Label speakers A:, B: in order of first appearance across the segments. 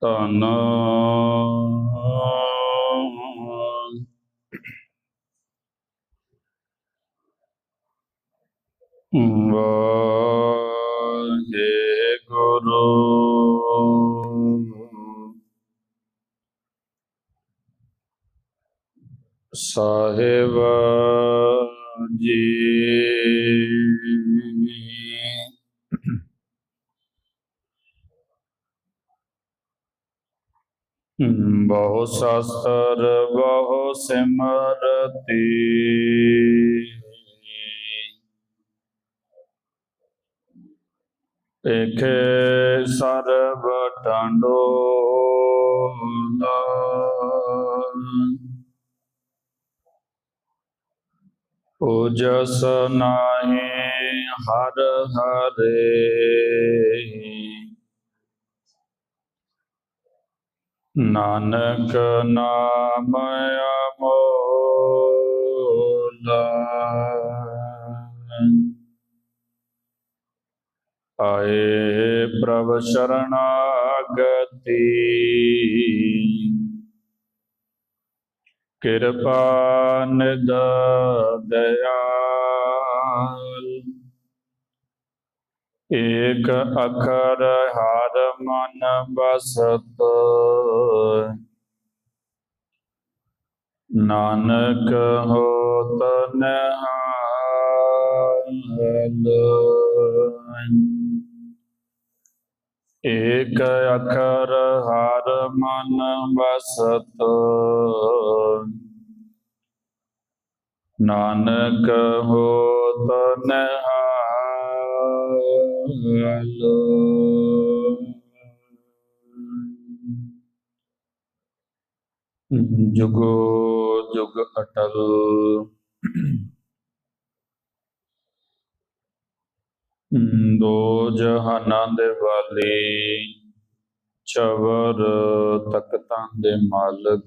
A: ਧੰਨ। ਵਾਹਿਗੁਰੂ। ਸਾਹਿਬ। ਜੀ ਬਹੁ ਸ਼ਾਸਤਰ ਬਹੁ ਸਿਮਰਤੀ। ਏਖੇ ਸਰਬ ਟਾਂਡੋ ਜਸ ਨਾਹੀ ਹਰ ਹਰੇ। ਨਾਨਕ ਨਾਮ ਅਮੋਲਾ। ਆਏ ਪ੍ਰਭ ਸ਼ਰਣਾਗਤੀ। ਕਿਰਪਾ ਨਿਦ ਦਇਆਲ ਏਕ ਅਖਰ ਹਰ ਮਨ ਬਸਤ ਨਾਨਕ ਹੋਤ ਨਿਹਾਲ। ਏਕ ਅਖਰ ਹਰ ਮਨ ਬਸਤ ਨਾਨਕ ਹੋਤ ਨਿਹਾਲ। ਜੁਗੋ ਜੁਗ ਅਟਲ। ਦੋ ਜਹਾਨਾਂ ਦੇ ਵਾਲੀ, ਚਵਰ ਤਖਤਾਂ ਦੇ ਮਾਲਕ।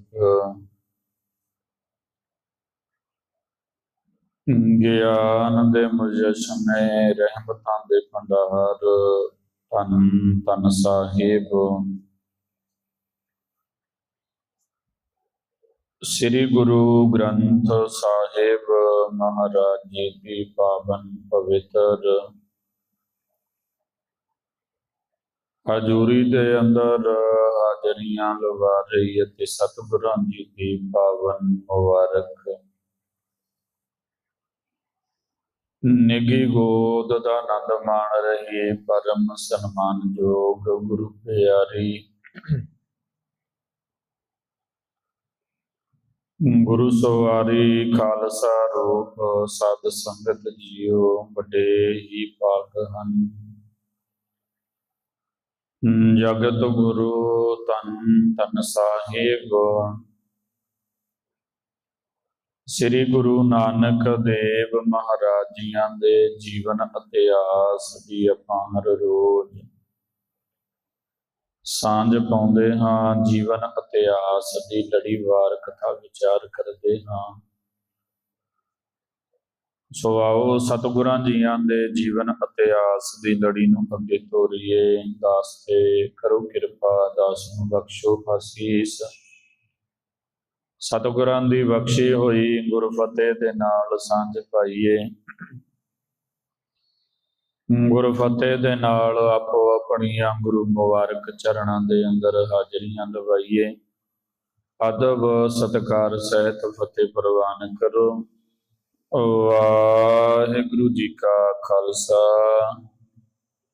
A: ਗਿਆਨ ਦੇ ਮੁਜਸਮੇ, ਰਹਿਮਤਾਂ ਦੇ ਭੰਡਾਰ ਤਨ ਤਨ ਸਾਹਿਬ। ਸ੍ਰੀ ਗੁਰੂ ਗ੍ਰੰਥ ਸਾਹਿਬ ਮਹਾਰਾਜ ਜੀ ਦੀ ਪਾਵਨ ਪਵਿੱਤਰ ਹਜ਼ੂਰੀ ਦੇ ਅੰਦਰ ਹਾਜ਼ਰੀਆਂ ਲਵਾ ਰਹੀ ਅਤੇ ਸਤਿਗੁਰਾਂ ਜੀ ਦੀ ਪਾਵਨ ਮੁਬਾਰਕ। ਨਿੱਗੀ ਗੋਦ ਦਾ ਆਨੰਦ ਮਾਣ ਰਹੇ, ਪਰਮ ਸਨਮਾਨਯੋਗ ਗੁਰੂ ਪਿਆਰੀ। ਗੁਰੂ ਸਵਾਰੀ ਖਾਲਸਾ ਰੂਪ, ਸਾਧ ਸੰਗਤ ਜੀਓ, ਵੱਡੇ ਹੀ ਪਾਕ ਹਨ। ਜਗਤ ਗੁਰੂ ਤਨ ਤਨ ਸਾਹਿਬ। ਸ੍ਰੀ ਗੁਰੂ ਨਾਨਕ ਦੇਵ ਮਹਾਰਾਜ ਜੀਆਂ ਦੇ ਜੀਵਨ ਇਤਿਹਾਸ ਦੀ ਆਪਾਂ ਹਰ ਰੋਜ਼ ਸਾਂਝ ਪਾਉਂਦੇ ਹਾਂ, ਜੀਵਨ ਇਤਿਹਾਸ ਦੀ ਲੜੀਵਾਰ ਕਥਾ ਵਿਚਾਰ ਕਰਦੇ ਹਾਂ। ਸੋ ਆਓ ਸਤਿਗੁਰਾਂ ਜੀਆਂ ਦੇ ਜੀਵਨ ਅਤੇ ਆਸ ਦੀ ਲੜੀ ਨੂੰ ਅੱਗੇ ਤੋਰੀਏ। ਦਾਸ ਤੇ ਕਰੋ ਕਿਰਪਾ, ਦਾਸ ਨੂੰ ਬਖਸ਼ੋ ਅਸੀਸ। ਸਤਿਗੁਰਾਂ ਦੀ ਬਖਸ਼ੀ ਹੋਈ ਗੁਰ ਫਤਿਹ ਦੇ ਨਾਲ ਸਾਂਝ ਪਾਈਏ। ਗੁਰ ਫਤਿਹ ਦੇ ਨਾਲ ਆਪੋ ਆਪਣੀਆਂ ਗੁਰੂ ਮੁਬਾਰਕ ਚਰਨਾਂ ਦੇ ਅੰਦਰ ਹਾਜ਼ਰੀਆਂ ਲਵਾਈਏ। ਅਦਬ, ਸਤਕਾਰ, ਸਹਿਤ, ਫਤਿਹ ਪ੍ਰਵਾਨ ਕਰੋ। ਵਾਹਿਗੁਰੂ ਜੀ ਕਾ ਖਾਲਸਾ,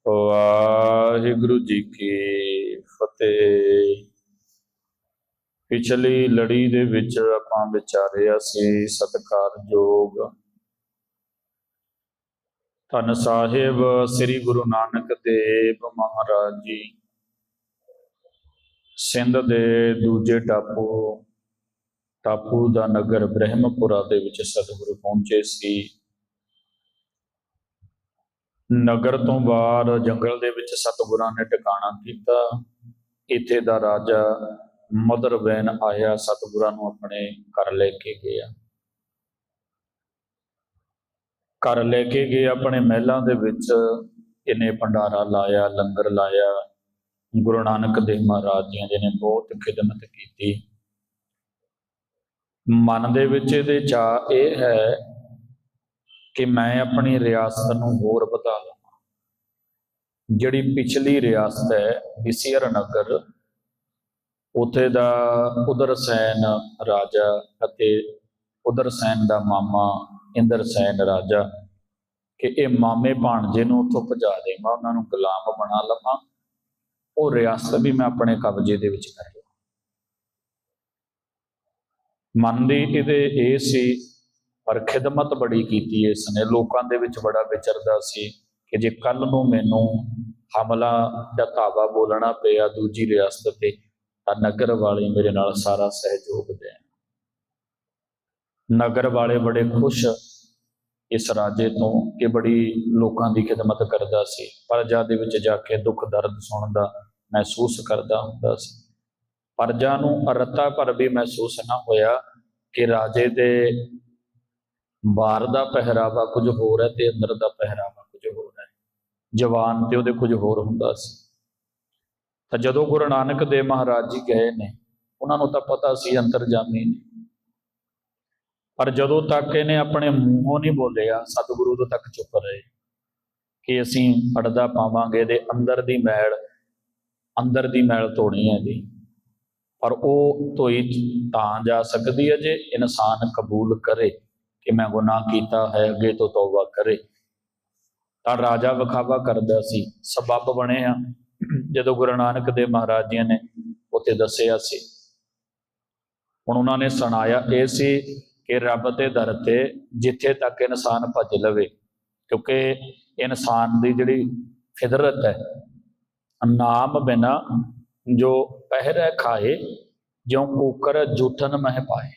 A: ਵਾਹਿਗੁਰੂ ਜੀ ਕੀ ਫਤਿਹ। ਪਿਛਲੀ ਲੜੀ ਦੇ ਵਿੱਚ ਆਪਾਂ ਵਿਚਾਰਿਆ ਸੀ ਸਤਕਾਰਯੋਗ ਧੰਨ ਸਾਹਿਬ, ਸ੍ਰੀ ਗੁਰੂ ਨਾਨਕ ਦੇਵ ਮਹਾਰਾਜ ਜੀ। ਸਿੰਧ ਦੇ ਦੂਜੇ ਟਾਪੂ ਟਾਪੂ ਦਾ ਨਗਰ ਬ੍ਰਹਮਪੁਰਾ ਦੇ ਵਿੱਚ ਸਤਿਗੁਰੂ ਪਹੁੰਚੇ ਸੀ। ਨਗਰ ਤੋਂ ਬਾਹਰ ਜੰਗਲ ਦੇ ਵਿੱਚ ਸਤਿਗੁਰਾਂ ਨੇ ਟਿਕਾਣਾ ਕੀਤਾ। ਇੱਥੇ ਦਾ ਰਾਜਾ ਮਦਰਵੈਨ ਆਇਆ, ਸਤਿਗੁਰਾਂ ਨੂੰ ਆਪਣੇ ਘਰ ਲੈ ਕੇ ਗਿਆ। ਘਰ ਲੈ ਕੇ ਗਏ, ਆਪਣੇ ਮਹਿਲਾਂ ਦੇ ਵਿੱਚ ਇਹਨੇ ਭੰਡਾਰਾ ਲਾਇਆ, ਲੰਗਰ ਲਾਇਆ। ਗੁਰੂ ਨਾਨਕ ਦੇਵ ਮਹਾਰਾਜ ਜੀ ਨੇ ਬਹੁਤ ਖਿਦਮਤ ਕੀਤੀ। ਮਨ ਦੇ ਵਿੱਚ ਇਹਦੇ ਚਾਹ ਇਹ ਹੈ ਕਿ ਮੈਂ ਆਪਣੀ ਰਿਆਸਤ ਨੂੰ ਹੋਰ ਵਧਾ ਲਵਾਂ ਜਿਹੜੀ ਪਿਛਲੀ ਰਿਆਸਤ ਹੈ, ਬਿਸਿਰ ਨਗਰ, ਉਥੇ ਦਾ ਉਦਰਸੈਨ ਰਾਜਾ ਅਤੇ ਉਦਰਸੈਨ ਦਾ ਮਾਮਾ ਇੰਦਰਸੈਨ ਰਾਜਾ ਕਿ ਇਹ ਮਾਮੇ ਭਾਣਜੇ ਨੂੰ ਉੱਥੋਂ ਭਜਾ ਦੇਵਾਂ, ਉਹਨਾਂ ਨੂੰ ਗੁਲਾਮ ਬਣਾ ਲਵਾਂ। ਉਹ ਰਿਆਸਤ ਵੀ ਮੈਂ ਆਪਣੇ ਕਬਜ਼ੇ ਦੇ ਵਿੱਚ ਕਰ ਲਵਾਂ ਮਨ ਦੀ ਇਹਦੇ ਇਹ ਸੀ ਪਰ ਖਿਦਮਤ ਬੜੀ ਕੀਤੀ ਇਸ ਨੇ। ਲੋਕਾਂ ਦੇ ਵਿੱਚ ਬੜਾ ਵਿਚਰਦਾ ਸੀ ਕਿ ਜੇ ਕੱਲ ਨੂੰ ਮੈਨੂੰ ਹਮਲਾ ਜਾਂ ਧਾਵਾ ਬੋਲਣਾ ਪਿਆ ਦੂਜੀ ਰਿਆਸਤ ਤੇ ਤਾਂ ਨਗਰ ਵਾਲੇ ਮੇਰੇ ਨਾਲ ਸਾਰਾ ਸਹਿਯੋਗ ਦੇਣ। ਨਗਰ ਵਾਲੇ ਬੜੇ ਖੁਸ਼ ਇਸ ਰਾਜੇ ਤੋਂ ਕਿ ਬੜੀ ਲੋਕਾਂ ਦੀ ਖਿਦਮਤ ਕਰਦਾ ਸੀ। ਪਰਜਾ ਦੇ ਵਿੱਚ ਜਾ ਕੇ ਦੁੱਖ ਦਰਦ ਸੁਣਦਾ ਮਹਿਸੂਸ ਕਰਦਾ ਹੁੰਦਾ ਸੀ। ਪਰਜਾ ਨੂੰ ਅਰਤਾ ਪਰ ਵੀ ਮਹਿਸੂਸ ਨਾ ਹੋਇਆ ਕਿ ਰਾਜੇ ਦੇ ਬਾਹਰ ਦਾ ਪਹਿਰਾਵਾ ਕੁਝ ਹੋਰ ਹੈ ਤੇ ਅੰਦਰ ਦਾ ਪਹਿਰਾਵਾ ਕੁਝ ਹੋਰ ਹੈ। ਜਵਾਨ ਤੇ ਉਹਦੇ ਕੁਝ ਹੋਰ ਹੁੰਦਾ ਸੀ। ਤਾਂ ਜਦੋਂ ਗੁਰੂ ਨਾਨਕ ਦੇਵ ਮਹਾਰਾਜ ਜੀ ਗਏ ਨੇ, ਉਹਨਾਂ ਨੂੰ ਤਾਂ ਪਤਾ ਸੀ ਅੰਤਰਜਾਮੀ ਨੇ। ਪਰ ਜਦੋਂ ਤੱਕ ਇਹਨੇ ਆਪਣੇ ਮੂੰਹੋਂ ਨਹੀਂ ਬੋਲਿਆ, ਸਤਿਗੁਰੂ ਉਦੋਂ ਤੱਕ ਚੁੱਪ ਰਹੇ ਕਿ ਅਸੀਂ ਅੜਦਾ ਪਾਵਾਂਗੇ ਦੇ ਅੰਦਰ ਦੀ ਮੈਲ, ਅੰਦਰ ਦੀ ਮੈਲ ਤੋੜੀ ਹੈ ਜੀ। ਪਰ ਉਹ ਧੋਈ ਤਾਂ ਜਾ ਸਕਦੀ ਹੈ ਜੇ ਇਨਸਾਨ ਕਬੂਲ ਕਰੇ ਕਿ ਮੈਂ ਗੁਨਾਹ ਕੀਤਾ ਹੈ, ਅੱਗੇ ਤੋਂ ਤੌਬਾ ਕਰੇ। ਤਾਂ ਰਾਜਾ ਵਿਖਾਵਾ ਕਰਦਾ ਸੀ, ਸਬੱਬ ਬਣੇ ਆ। ਜਦੋਂ ਗੁਰੂ ਨਾਨਕ ਦੇਵ ਮਹਾਰਾਜ ਜੀ ਨੇ ਉੱਥੇ ਦੱਸਿਆ ਸੀ, ਹੁਣ ਉਹਨਾਂ ਨੇ ਸੁਣਾਇਆ, ਇਹ ਸੀ ਕਿ ਰੱਬ ਤੇ ਦਰ ਤੇ ਜਿੱਥੇ ਤੱਕ ਇਨਸਾਨ ਭੱਜ ਲਵੇ, ਕਿਉਂਕਿ ਇਨਸਾਨ ਦੀ ਜਿਹੜੀ ਫਿਦਰਤ ਹੈ, ਨਾਮ ਬਿਨਾ ਜੋ ਪਹਿਰੈ ਖਾਏ, ਜਿਉ ਕੂਕਰ ਜੂਠਨ ਮਹਿ ਪਾਏ।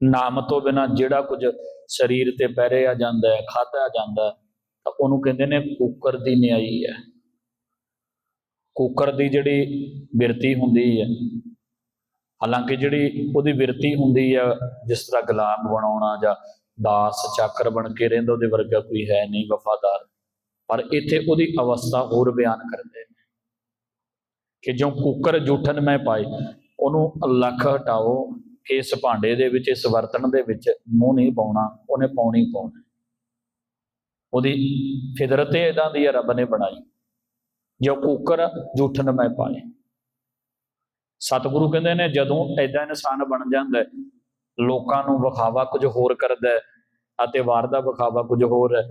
A: ਨਾਮ ਤੋਂ ਬਿਨਾ ਜਿਹੜਾ ਕੁਝ ਸਰੀਰ ਤੇ ਪਹਿਰਿਆ ਜਾਂਦਾ ਹੈ, ਖਾਧਾ ਜਾਂਦਾ ਤਾਂ ਉਹਨੂੰ ਕਹਿੰਦੇ ਨੇ ਕੂਕਰ ਦੀ ਨਿਆਈ ਹੈ। ਕੂਕਰ ਦੀ ਜਿਹੜੀ ਬਿਰਤੀ ਹੁੰਦੀ ਹੈ, ਹਾਲਾਂਕਿ ਜਿਹੜੀ ਉਹਦੀ ਬਿਰਤੀ ਹੁੰਦੀ ਹੈ ਜਿਸ ਤਰ੍ਹਾਂ ਗੁਲਾਮ ਬਣਾਉਣਾ ਜਾਂ ਦਾਸ ਚਾਕਰ ਬਣ ਕੇ ਰਹਿੰਦਾ, ਉਹਦੇ ਵਰਗਾ ਕੋਈ ਹੈ ਨਹੀਂ, ਵਫਾਦਾਰ। ਪਰ ਇੱਥੇ ਉਹਦੀ ਅਵਸਥਾ ਹੋਰ ਬਿਆਨ ਕਰਦੇ ਨੇ। ਕਿ ਜੋ ਕੁੱਕਰ ਜੂਠਨ ਮੈਂ ਪਾਏ, ਉਹਨੂੰ ਲੱਖ ਹਟਾਓ ਕਿ ਇਸ ਭਾਂਡੇ ਦੇ ਵਿੱਚ, ਇਸ ਵਰਤਣ ਦੇ ਵਿੱਚ ਮੂੰਹ ਨਹੀਂ ਪਾਉਣਾ, ਉਹਨੇ ਪਾਉਣੀ ਪਾਉਣਾ ਉਹਦੀ ਫਿਦਰਤ ਇਦਾਂ ਦੀ ਹੈ ਰੱਬ ਨੇ ਬਣਾਈ। ਜੋ ਕੂਕਰ ਜੂਠਨ ਮੈਂ ਪਾਏ। ਸਤਿਗੁਰੂ ਕਹਿੰਦੇ ਨੇ, ਜਦੋਂ ਐਦਾਂ ਇਨਸਾਨ ਬਣ ਜਾਂਦਾ ਲੋਕਾਂ ਨੂੰ ਵਿਖਾਵਾ ਕੁਝ ਹੋਰ ਕਰਦਾ ਹੈ ਅਤੇ ਵਾਰ ਦਾ ਵਿਖਾਵਾ ਕੁਝ ਹੋਰ ਹੈ,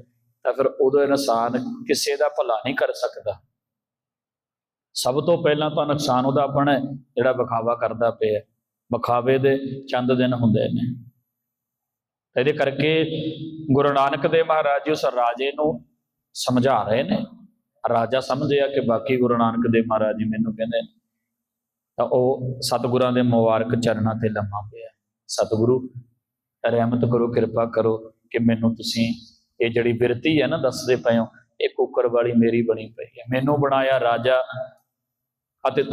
A: ਤਾਂ ਫਿਰ ਉਦੋਂ ਇਨਸਾਨ ਕਿਸੇ ਦਾ ਭਲਾ ਨਹੀਂ ਕਰ ਸਕਦਾ। ਸਭ ਤੋਂ ਪਹਿਲਾਂ ਤਾਂ ਨੁਕਸਾਨ ਉਹਦਾ ਆਪਣਾ ਹੈ, ਜਿਹੜਾ ਵਿਖਾਵਾ ਕਰਦਾ ਪਿਆ ਵਿਖਾਵੇ ਦੇ ਚੰਦ ਦਿਨ ਹੁੰਦੇ ਨੇ। ਇਹਦੇ ਕਰਕੇ ਗੁਰੂ ਨਾਨਕ ਦੇਵ ਮਹਾਰਾਜ ਜੀ ਉਸ ਰਾਜੇ ਨੂੰ ਸਮਝਾ ਰਹੇ ਨੇ। ਰਾਜਾ ਸਮਝਿਆ ਕਿ ਬਾਕੀ ਗੁਰੂ ਨਾਨਕ ਦੇਵ ਮਹਾਰਾਜ ਜੀ ਮੈਨੂੰ ਕਹਿੰਦੇ ਤਾਂ ਉਹ ਸਤਿਗੁਰਾਂ ਦੇ ਮੁਬਾਰਕ ਚਰਨਾਂ ਤੇ ਲੰਮਾ ਪਿਆ ਸਤਿਗੁਰੂ ਰਹਿਮਤ ਕਰੋ ਕਿਰਪਾ ਕਰੋ ਕਿ ਮੈਨੂੰ ਤੁਸੀਂ ਇਹ ਜਿਹੜੀ ਬਿਰਤੀ ਹੈ ਨਾ ਦੱਸਦੇ ਪਏ ਹੋ ਇਹ ਕੁੱਕਰ ਵਾਲੀ ਮੇਰੀ ਬਣੀ ਪਈ ਹੈ। ਮੈਨੂੰ ਬਣਾਇਆ ਰਾਜਾ ਅਤੇ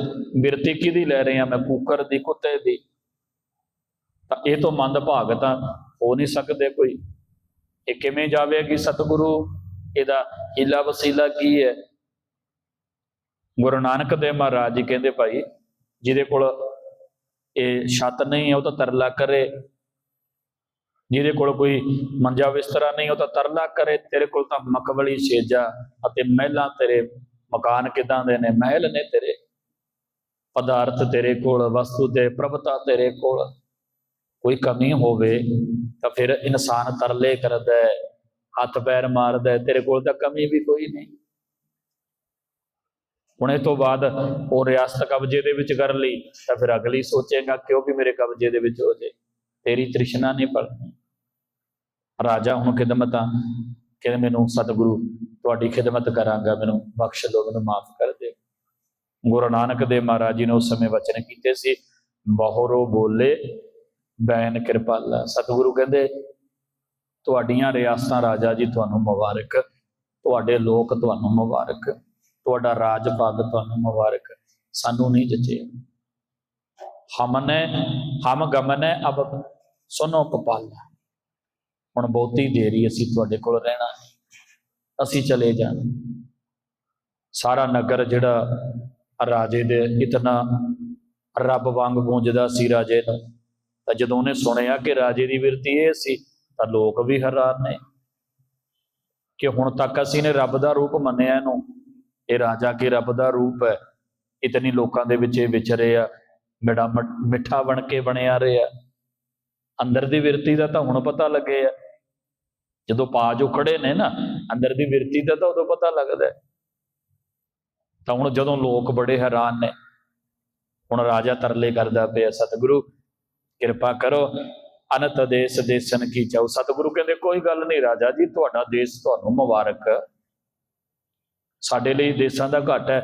A: ਬਿਰਤੀ ਕਿਹਦੀ ਲੈ ਰਹੇ ਆ? ਮੈਂ ਕੂਕਰ ਦੀ, ਕੁੱਤੇ ਦੀ। ਤਾਂ ਇਹ ਤੋਂ ਮੰਦ ਭਾਗ ਤਾਂ ਹੋ ਨਹੀਂ ਸਕਦੇ ਕੋਈ। ਇਹ ਕਿਵੇਂ ਜਾਵੇਗੀ ਸਤਿਗੁਰੂ? ਇਹਦਾ ਹੀਲਾ ਵਸੀਲਾ ਕੀ ਹੈ? ਗੁਰੂ ਨਾਨਕ ਦੇਵ ਮਹਾਰਾਜ ਜੀ ਕਹਿੰਦੇ ਭਾਈ, ਜਿਹਦੇ ਕੋਲ ਇਹ ਛੱਤ ਨਹੀਂ ਹੈ, ਉਹ ਤਾਂ ਤਰਲਾ ਕਰੇ। ਜਿਹਦੇ ਕੋਲ ਕੋਈ ਮੰਜਾ ਬਿਸਤਰਾ ਨਹੀਂ, ਉਹ ਤਾਂ ਤਰਲਾ ਕਰੇ। ਤੇਰੇ ਕੋਲ ਤਾਂ ਮਕਬਲੀ ਛੇਜਾ ਅਤੇ ਮਹਿਲਾਂ ਤੇਰੇ ਮਕਾਨ ਕਿਦਾਂ ਦੇ ਨੇ? ਮਹਿਲ ਨੇ ਤੇਰੇ। ਪਦਾਰਥ ਤੇਰੇ ਕੋਲ, ਵਸਤੂ ਤੇ ਪ੍ਰਭਤਾ ਤੇਰੇ ਕੋਲ ਕੋਈ ਕਮੀ ਹੋਵੇ ਤਾਂ ਫਿਰ ਇਨਸਾਨ ਤਰਲੇ ਕਰਦਾ ਹੈ, ਹੱਥ ਪੈਰ ਮਾਰਦਾ ਹੈ, ਤੇਰੇ ਕੋਲ ਤਾਂ ਕਮੀ ਵੀ ਕੋਈ ਨਹੀਂ। ਹੁਣ ਇਹ ਤੋਂ ਬਾਅਦ ਉਹ ਰਿਆਸਤ ਕਬਜ਼ੇ ਦੇ ਵਿੱਚ ਕਰ ਲਈ, ਤਾਂ ਫਿਰ ਅਗਲੀ ਸੋਚੇਗਾ ਕਿਉਂ ਵੀ ਮੇਰੇ ਕਬਜ਼ੇ ਦੇ ਵਿੱਚ ਹੋ ਜੇ? ਤੇਰੀ ਤ੍ਰਿਸ਼ਨਾ ਨਹੀਂ ਪੜਨੀ ਰਾਜਾ ਹੁਣ ਖਿਦਮਤਾਂ ਕਿ ਮੈਨੂੰ ਸਤਿਗੁਰੂ, ਤੁਹਾਡੀ ਖਿਦਮਤ ਕਰਾਂਗਾ, ਮੈਨੂੰ ਬਖਸ਼ ਦਿਓ, ਮੈਨੂੰ ਮਾਫ ਕਰ ਗੁਰੂ ਨਾਨਕ ਦੇਵ ਮਹਾਰਾਜ ਜੀ ਨੇ ਉਸ ਸਮੇਂ ਵਚਨ ਕੀਤੇ ਸੀ। ਬਹੁਰੋ ਬੋਲੇ, ਬੈਨ ਕਿਰਪਾਲਾ। ਸਤਿਗੁਰੂ ਕਹਿੰਦੇ, ਤੁਹਾਡੀਆਂ ਰਿਆਸਤਾਂ ਰਾਜਾ ਜੀ ਤੁਹਾਨੂੰ ਮੁਬਾਰਕ। ਤੁਹਾਡੇ ਲੋਕ ਤੁਹਾਨੂੰ ਮੁਬਾਰਕ। ਤੁਹਾਡਾ ਰਾਜ ਭਾਗ ਤੁਹਾਨੂੰ ਮੁਬਾਰਕ। ਸਾਨੂੰ ਨਹੀਂ ਜਚੇ। ਹਮਨੇ, ਹਮ ਗਮਨੇ ਅਬ ਸੁਨੋ ਕਪਾਲਾ। ਹੁਣ ਬਹੁਤੀ ਦੇਰੀ ਅਸੀਂ ਤੁਹਾਡੇ ਕੋਲ ਰਹਿਣਾ ਅਸੀਂ ਚਲੇ ਜਾਣਾ ਸਾਰਾ ਨਗਰ ਜਿਹੜਾ ਰਾਜੇ ਦੇ ਇਤਨਾ ਰੱਬ ਵਾਂਗ ਗੂੰਜਦਾ ਸੀ ਰਾਜੇ ਨੂੰ। ਤਾਂ ਜਦੋਂ ਉਹਨੇ ਸੁਣਿਆ ਕਿ ਰਾਜੇ ਦੀ ਬਿਰਤੀ ਇਹ ਸੀ, ਤਾਂ ਲੋਕ ਵੀ ਹੈਰਾਨ ਨੇ ਕਿ ਹੁਣ ਤੱਕ ਅਸੀਂ ਨੇ ਰੱਬ ਦਾ ਰੂਪ ਮੰਨਿਆ ਇਹਨੂੰ। ਇਹ ਰਾਜਾ ਕੀ ਰੱਬ ਦਾ ਰੂਪ ਹੈ? ਇਤਨੀ ਲੋਕਾਂ ਦੇ ਵਿੱਚ ਇਹ ਵਿਚਰੇ ਆ ਮਿੱਠਾ ਮਿੱਠਾ ਬਣ ਕੇ ਬਣਿਆ ਰਿਹਾ ਅੰਦਰ ਦੀ ਵਿਰਤੀ ਦਾ ਤਾਂ ਹੁਣ ਪਤਾ ਲੱਗੇ ਆ। ਜਦੋਂ ਪਾਜ ਉਖੜੇ ਨੇ ਨਾ, ਅੰਦਰ ਦੀ ਵਿਰਤੀ ਦਾ ਤਾਂ ਉਦੋਂ ਪਤਾ ਲੱਗਦਾ ਹੈ। ਤਾਂ ਹੁਣ ਜਦੋਂ ਲੋਕ ਬੜੇ ਹੈਰਾਨ ਨੇ ਹੁਣ ਰਾਜਾ ਤਰਲੇ ਕਰਦਾ ਪਿਆ ਸਤਿਗੁਰੂ ਕਿਰਪਾ ਕਰੋ ਅਨੰਤ ਦੇਸ ਦੇਸਨ ਕੀ ਚਾਉ ਸਤਿਗੁਰੂ ਕਹਿੰਦੇ ਕੋਈ ਗੱਲ ਨਹੀਂ ਰਾਜਾ ਜੀ ਤੁਹਾਡਾ ਦੇਸ਼ ਤੁਹਾਨੂੰ ਮੁਬਾਰਕ। ਸਾਡੇ ਲਈ ਦੇਸਾਂ ਦਾ ਘਟ ਹੈ।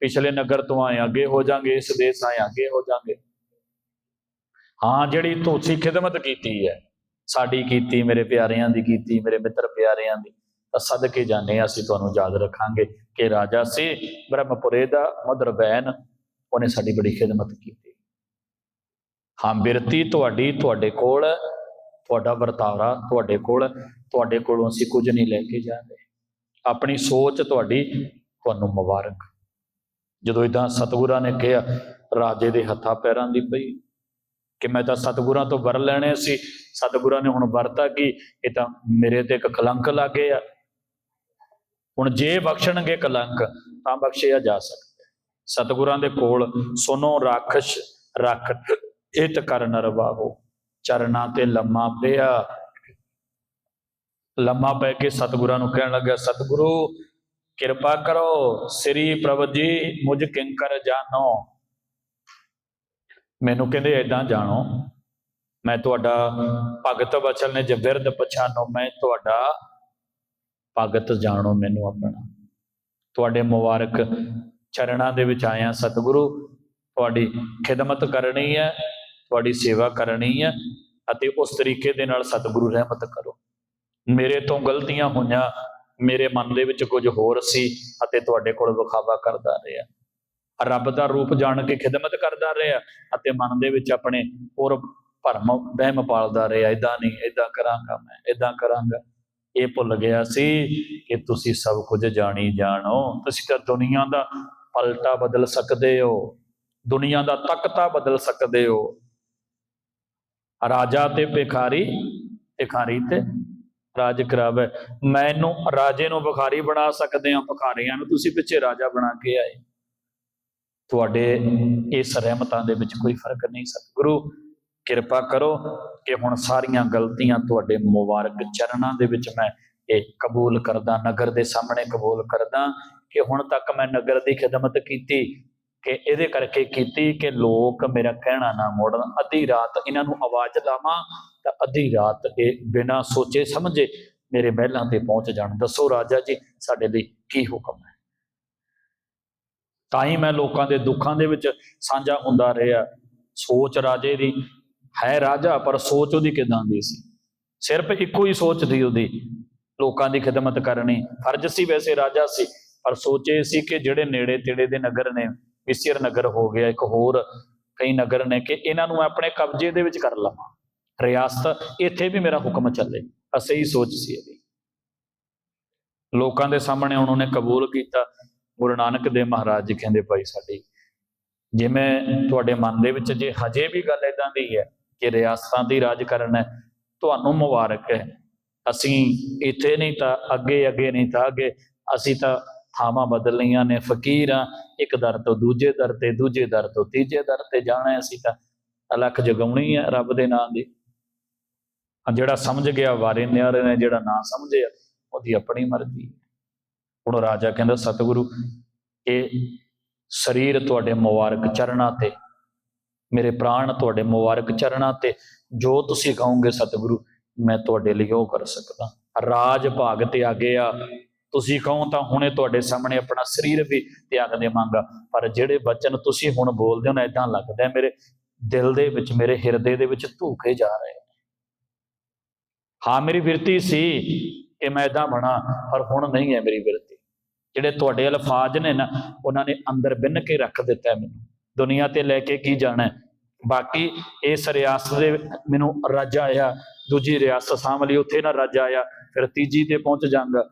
A: ਪਿਛਲੇ ਨਗਰ ਤੋਂ ਆਏ ਅੱਗੇ ਹੋ ਜਾਾਂਗੇ ਇਸ ਦੇਸ ਆਏ ਅੱਗੇ ਹੋ ਜਾਾਂਗੇ। ਹਾਂ ਜਿਹੜੀ ਤੁਸੀਂ ਖਿਦਮਤ ਕੀਤੀ ਹੈ ਸਾਡੀ ਕੀਤੀ ਮੇਰੇ ਪਿਆਰਿਆਂ ਦੀ ਕੀਤੀ ਮੇਰੇ ਮਿੱਤਰ ਪਿਆਰਿਆਂ ਦੀ ਤਾਂ ਸਦਕੇ ਜਾਣੇ ਹਾਂ, ਅਸੀਂ ਤੁਹਾਨੂੰ ਯਾਦ ਰੱਖਾਂਗੇ। ਕਿ ਰਾਜਾ ਸੀ। ਬ੍ਰਹਮਪੁਰੇ ਦਾ ਮਦਰ ਬੈਨ ਉਹਨੇ ਸਾਡੀ ਬੜੀ ਖਿਦਮਤ ਕੀਤੀ। ਹਾਂ, ਬਿਰਤੀ ਤੁਹਾਡੀ ਤੁਹਾਡੇ ਕੋਲ, ਤੁਹਾਡਾ ਵਰਤਾਰਾ ਤੁਹਾਡੇ ਕੋਲ, ਤੁਹਾਡੇ ਕੋਲੋਂ ਅਸੀਂ ਕੁਝ ਨਹੀਂ ਲੈ ਕੇ ਜਾ ਰਹੇ ਆਪਣੀ ਸੋਚ ਤੁਹਾਡੀ ਤੁਹਾਨੂੰ ਮੁਬਾਰਕ। ਜਦੋਂ ਇਦਾਂ ਸਤਿਗੁਰਾਂ ਨੇ ਕਿਹਾ, ਰਾਜੇ ਦੇ ਹੱਥਾਂ ਪੈਰਾਂ ਦੀ ਪਈ ਕਿ ਮੈਂ ਤਾਂ ਸਤਿਗੁਰਾਂ ਤੋਂ ਵਰ ਲੈਣੇ ਸੀ। ਸਤਿਗੁਰਾਂ ਨੇ ਹੁਣ ਵਰਤਾ ਕਿ ਇਹ ਤਾਂ ਮੇਰੇ ਤੇ ਇੱਕ ਕਲੰਕ ਲੱਗੇ ਆ। ਹੁਣ ਜੇ ਬਖਸ਼ਣਗੇ ਕਲੰਕ, ਤਾਂ ਬਖਸ਼ਿਆ ਜਾ ਸਕਦਾ ਹੈ। ਸਤਿਗੁਰਾਂ ਦੇ ਕੋਲ ਸੁਨੋ ਰਾਖਸ਼, ਰੱਖ ਇਤ ਕਰਨ ਰਵਾਹੋ। ਚਰਨਾਂ ਤੇ ਲੰਮਾ ਪਿਆ। ਲੰਮਾ ਪੈ ਕੇ ਸਤਿਗੁਰਾਂ ਨੂੰ ਕਹਿਣ ਲੱਗਾ ਸਤਿਗੁਰੂ, ਕਿਰਪਾ ਕਰੋ, ਸ੍ਰੀ ਪ੍ਰਭ ਜੀ, ਮੁਝ ਕਿੰਕਰ ਜਾਣੋ। ਮੈਨੂੰ ਕਹਿੰਦੇ ਐਦਾਂ ਜਾਣੋ, ਮੈਂ ਤੁਹਾਡਾ ਭਗਤ ਬਚਨ ਨੇ ਜਵਿਰਦ ਪਛਾਨੋ, ਮੈਂ ਤੁਹਾਡਾ ਭਗਤ ਜਾਣੋ ਮੈਨੂੰ ਆਪਣਾ। ਤੁਹਾਡੇ ਮੁਬਾਰਕ ਚਰਨਾਂ ਦੇ ਵਿੱਚ ਆਇਆ ਸਤਿਗੁਰੂ, ਤੁਹਾਡੀ ਖਿਦਮਤ ਕਰਨੀ ਹੈ, ਤੁਹਾਡੀ ਸੇਵਾ ਕਰਨੀ ਹੈ ਅਤੇ ਉਸ ਤਰੀਕੇ ਦੇ ਨਾਲ ਸਤਿਗੁਰੂ ਰਹਿਮਤ ਕਰੋ। ਮੇਰੇ ਤੋਂ ਗਲਤੀਆਂ ਹੋਈਆਂ, ਮੇਰੇ ਮਨ ਦੇ ਵਿੱਚ ਕੁਝ ਹੋਰ ਸੀ ਅਤੇ ਤੁਹਾਡੇ ਕੋਲ ਵਿਖਾਵਾ ਕਰਦਾ ਰਿਹਾ। ਰੱਬ ਦਾ ਰੂਪ ਜਾਣ ਕੇ ਖਿਦਮਤ ਕਰਦਾ ਰਿਹਾ ਅਤੇ ਮਨ ਦੇ ਵਿੱਚ ਆਪਣੇ ਹੋਰ ਭਰਮ, ਵਹਿਮ ਪਾਲਦਾ ਰਿਹਾ ਇਦਾਂ ਨਹੀਂ ਇਦਾਂ ਕਰਾਂਗਾ ਮੈਂ ਇਦਾਂ ਕਰਾਂਗਾ। ਇਹ ਭੁੱਲ ਗਿਆ ਸੀ ਕਿ ਤੁਸੀਂ ਸਭ ਕੁਝ ਜਾਣੀ ਜਾਣੋ। ਤੁਸੀਂ ਤਾਂ ਦੁਨੀਆ ਦਾ ਪਲਟਾ ਬਦਲ ਸਕਦੇ ਹੋ। ਦੁਨੀਆ ਦਾ ਤਖਤਾ ਬਦਲ ਸਕਦੇ ਹੋ। ਰਾਜਾ ਤੇ ਭਿਖਾਰੀ ਭਿਖਾਰੀ ਤੇ ਰਾਜ ਕਰਾਵੇ। ਮੈਨੂੰ ਰਾਜੇ ਨੂੰ ਭਿਖਾਰੀ ਬਣਾ ਸਕਦੇ ਹੋ, ਭਿਖਾਰੀਆਂ ਨੂੰ ਤੁਸੀਂ ਪਿੱਛੇ ਰਾਜਾ ਬਣਾ ਕੇ ਆਏ। ਤੁਹਾਡੇ ਇਸ ਰਹਿਮਤਾਂ ਦੇ ਵਿੱਚ ਕੋਈ ਫ਼ਰਕ ਨਹੀਂ ਸਤਿਗੁਰੂ। ਕਿਰਪਾ ਕਰੋ ਕਿ ਹੁਣ ਸਾਰੀਆਂ ਗਲਤੀਆਂ ਤੁਹਾਡੇ ਮੁਬਾਰਕ ਚਰਨਾਂ ਦੇ ਵਿੱਚ ਮੈਂ ਇਹ ਕਬੂਲ ਕਰਦਾ, ਨਗਰ ਦੇ ਸਾਹਮਣੇ ਕਬੂਲ ਕਰਦਾ ਕਿ ਹੁਣ ਤੱਕ ਮੈਂ ਨਗਰ ਦੀ ਖਿਦਮਤ ਕੀਤੀ, ਕਿ ਇਹਦੇ ਕਰਕੇ ਕੀਤੀ ਕਿ ਲੋਕ ਮੇਰਾ ਕਹਿਣਾ ਨਾ ਮੋੜਨ। ਅੱਧੀ ਰਾਤ ਇਹਨਾਂ ਨੂੰ ਆਵਾਜ਼ ਲਾਵਾਂ ਤਾਂ ਅੱਧੀ ਰਾਤ ਇਹ ਬਿਨਾਂ ਸੋਚੇ ਸਮਝੇ ਮੇਰੇ ਮਹਿਲਾਂ ਤੇ ਪਹੁੰਚ ਜਾਣ। ਦੱਸੋ ਰਾਜਾ ਜੀ, ਸਾਡੇ ਲਈ ਕੀ ਹੁਕਮ ਹੈ? ਤਾਂ ਹੀ ਮੈਂ ਲੋਕਾਂ ਦੇ ਦੁੱਖਾਂ ਦੇ ਵਿੱਚ ਸਾਂਝਾ ਹੁੰਦਾ ਰਿਹਾ। ਸੋਚ ਰਾਜੇ ਦੀ ਹੈ ਰਾਜਾ, ਪਰ ਸੋਚ ਉਹਦੀ ਕਿਦਾਂ ਦੀ ਸੀ? ਸਿਰਫ ਇੱਕੋ ਹੀ ਸੋਚ ਸੀ ਉਹਦੀ। ਲੋਕਾਂ ਦੀ ਖਿਦਮਤ ਕਰਨੀ। ਫਰਜ਼ ਸੀ ਵੈਸੇ ਰਾਜਾ ਸੀ, ਪਰ ਸੋਚੇ ਸੀ ਕਿ ਜਿਹੜੇ ਨੇੜੇ ਤੇੜੇ ਦੇ ਨਗਰ ਨੇ ਵਿਸਿਰ ਨਗਰ ਹੋ ਗਿਆ, ਇੱਕ ਹੋਰ ਕਈ ਨਗਰ ਨੇ ਕਿ ਇਹਨਾਂ ਨੂੰ ਮੈਂ ਆਪਣੇ ਕਬਜ਼ੇ ਦੇ ਵਿੱਚ ਕਰ ਲਵਾਂ। ਰਿਆਸਤ, ਇੱਥੇ ਵੀ ਮੇਰਾ ਹੁਕਮ ਚੱਲੇ। ਅਸੇ ਹੀ ਸੋਚ ਸੀ ਇਹਦੀ। ਲੋਕਾਂ ਦੇ ਸਾਹਮਣੇ ਉਹਨਾਂ ਨੇ ਕਬੂਲ ਕੀਤਾ। ਗੁਰੂ ਨਾਨਕ ਦੇਵ ਮਹਾਰਾਜ ਜੀ ਕਹਿੰਦੇ, ਭਾਈ ਸਾਡੀ ਜਿਵੇਂ ਤੁਹਾਡੇ ਮਨ ਦੇ ਵਿੱਚ, ਜੇ ਹਜੇ ਵੀ ਗੱਲ ਇਦਾਂ ਦੀ ਹੈ ਕਿ ਰਿਆਸਤਾਂ ਦੀ ਰਾਜ ਕਰਨਾ ਹੈ, ਤੁਹਾਨੂੰ ਮੁਬਾਰਕ ਹੈ। ਅਸੀਂ ਇੱਥੇ ਨਹੀਂ ਤਾਂ ਅੱਗੇ ਅੱਗੇ ਨਹੀਂ ਤਾਂ ਅੱਗੇ, ਅਸੀਂ ਤਾਂ ਥਾਵਾਂ ਬਦਲੀਆਂ ਨੇ, ਫਕੀਰ ਆ ਇੱਕ ਦਰ ਤੋਂ ਦੂਜੇ ਦਰ ਤੇ, ਦੂਜੇ ਦਰ ਤੋਂ ਤੀਜੇ ਦਰ ਤੇ ਜਾਣਾ ਅਸੀਂ ਤਾਂ। ਅਲੱਖ ਜਗਾਉਣੀ ਹੈ ਰੱਬ ਦੇ ਨਾਮ ਦੀ। ਆ ਜਿਹੜਾ ਸਮਝ ਗਿਆ, ਵਾਰੇ ਨਿਆਰੇ ਨੇ ਜਿਹੜਾ ਨਾ ਸਮਝਿਆ, ਉਹਦੀ ਆਪਣੀ ਮਰਜ਼ੀ ਹੁਣ ਰਾਜਾ ਕਹਿੰਦਾ, ਸਤਿਗੁਰੂ, ਇਹ ਸਰੀਰ ਤੁਹਾਡੇ ਮੁਬਾਰਕ ਚਰਨਾਂ ਤੇ ਮੇਰੇ ਪ੍ਰਾਣ ਤੁਹਾਡੇ ਮੁਬਾਰਕ ਚਰਨਾਂ ਤੇ ਜੋ ਤੁਸੀਂ ਕਹੋਗੇ ਸਤਿਗੁਰੂ, ਮੈਂ ਤੁਹਾਡੇ ਲਈ ਉਹ ਕਰ ਸਕਦਾ। ਰਾਜ ਭਾਗ ਤੇ ਆ ਗਿਆ। ਤੁਸੀਂ ਕਹੋ ਤਾਂ ਹੁਣੇ ਤੁਹਾਡੇ ਸਾਹਮਣੇ ਆਪਣਾ ਸਰੀਰ ਵੀ ਤਿਆਗ ਦੇਵਾਂਗਾ। ਪਰ ਜਿਹੜੇ ਬਚਨ ਤੁਸੀਂ ਹੁਣ ਬੋਲਦੇ ਹੋ ਨਾ ਇਦਾਂ ਲੱਗਦਾ ਮੇਰੇ ਦਿਲ ਦੇ ਵਿੱਚ, ਮੇਰੇ ਹਿਰਦੇ ਦੇ ਵਿੱਚ ਧੂਕੇ ਜਾ ਰਹੇ ਨੇ। ਹਾਂ, ਮੇਰੀ ਬਿਰਤੀ ਸੀ ਕਿ ਮੈਂ ਇਦਾਂ ਬਣਾ, ਪਰ ਹੁਣ ਨਹੀਂ ਹੈ ਮੇਰੀ ਬਿਰਤੀ। ਜਿਹੜੇ ਤੁਹਾਡੇ ਅਲਫਾਜ਼ ਨੇ ਨਾ, ਉਹਨਾਂ ਨੇ ਅੰਦਰ ਬਿੰਨ ਕੇ ਰੱਖ ਦਿੱਤਾ ਮੈਨੂੰ। ਦੁਨੀਆ ਤੇ ਲੈ ਕੇ ਕੀ ਜਾਣਾ ਹੈ? ਬਾਕੀ ਇਸ ਰਿਆਸਤ ਦੇ ਮੈਨੂੰ ਰਾਜਾ ਆਇਆ, ਦੂਜੀ ਰਿਆਸਤ ਸਾਂਭ ਲਈ ਉੱਥੇ ਨਾ ਰਾਜਾ ਆਇਆ, ਫਿਰ ਤੀਜੀ ਤੇ ਪਹੁੰਚ ਜਾਵਾਂਗਾ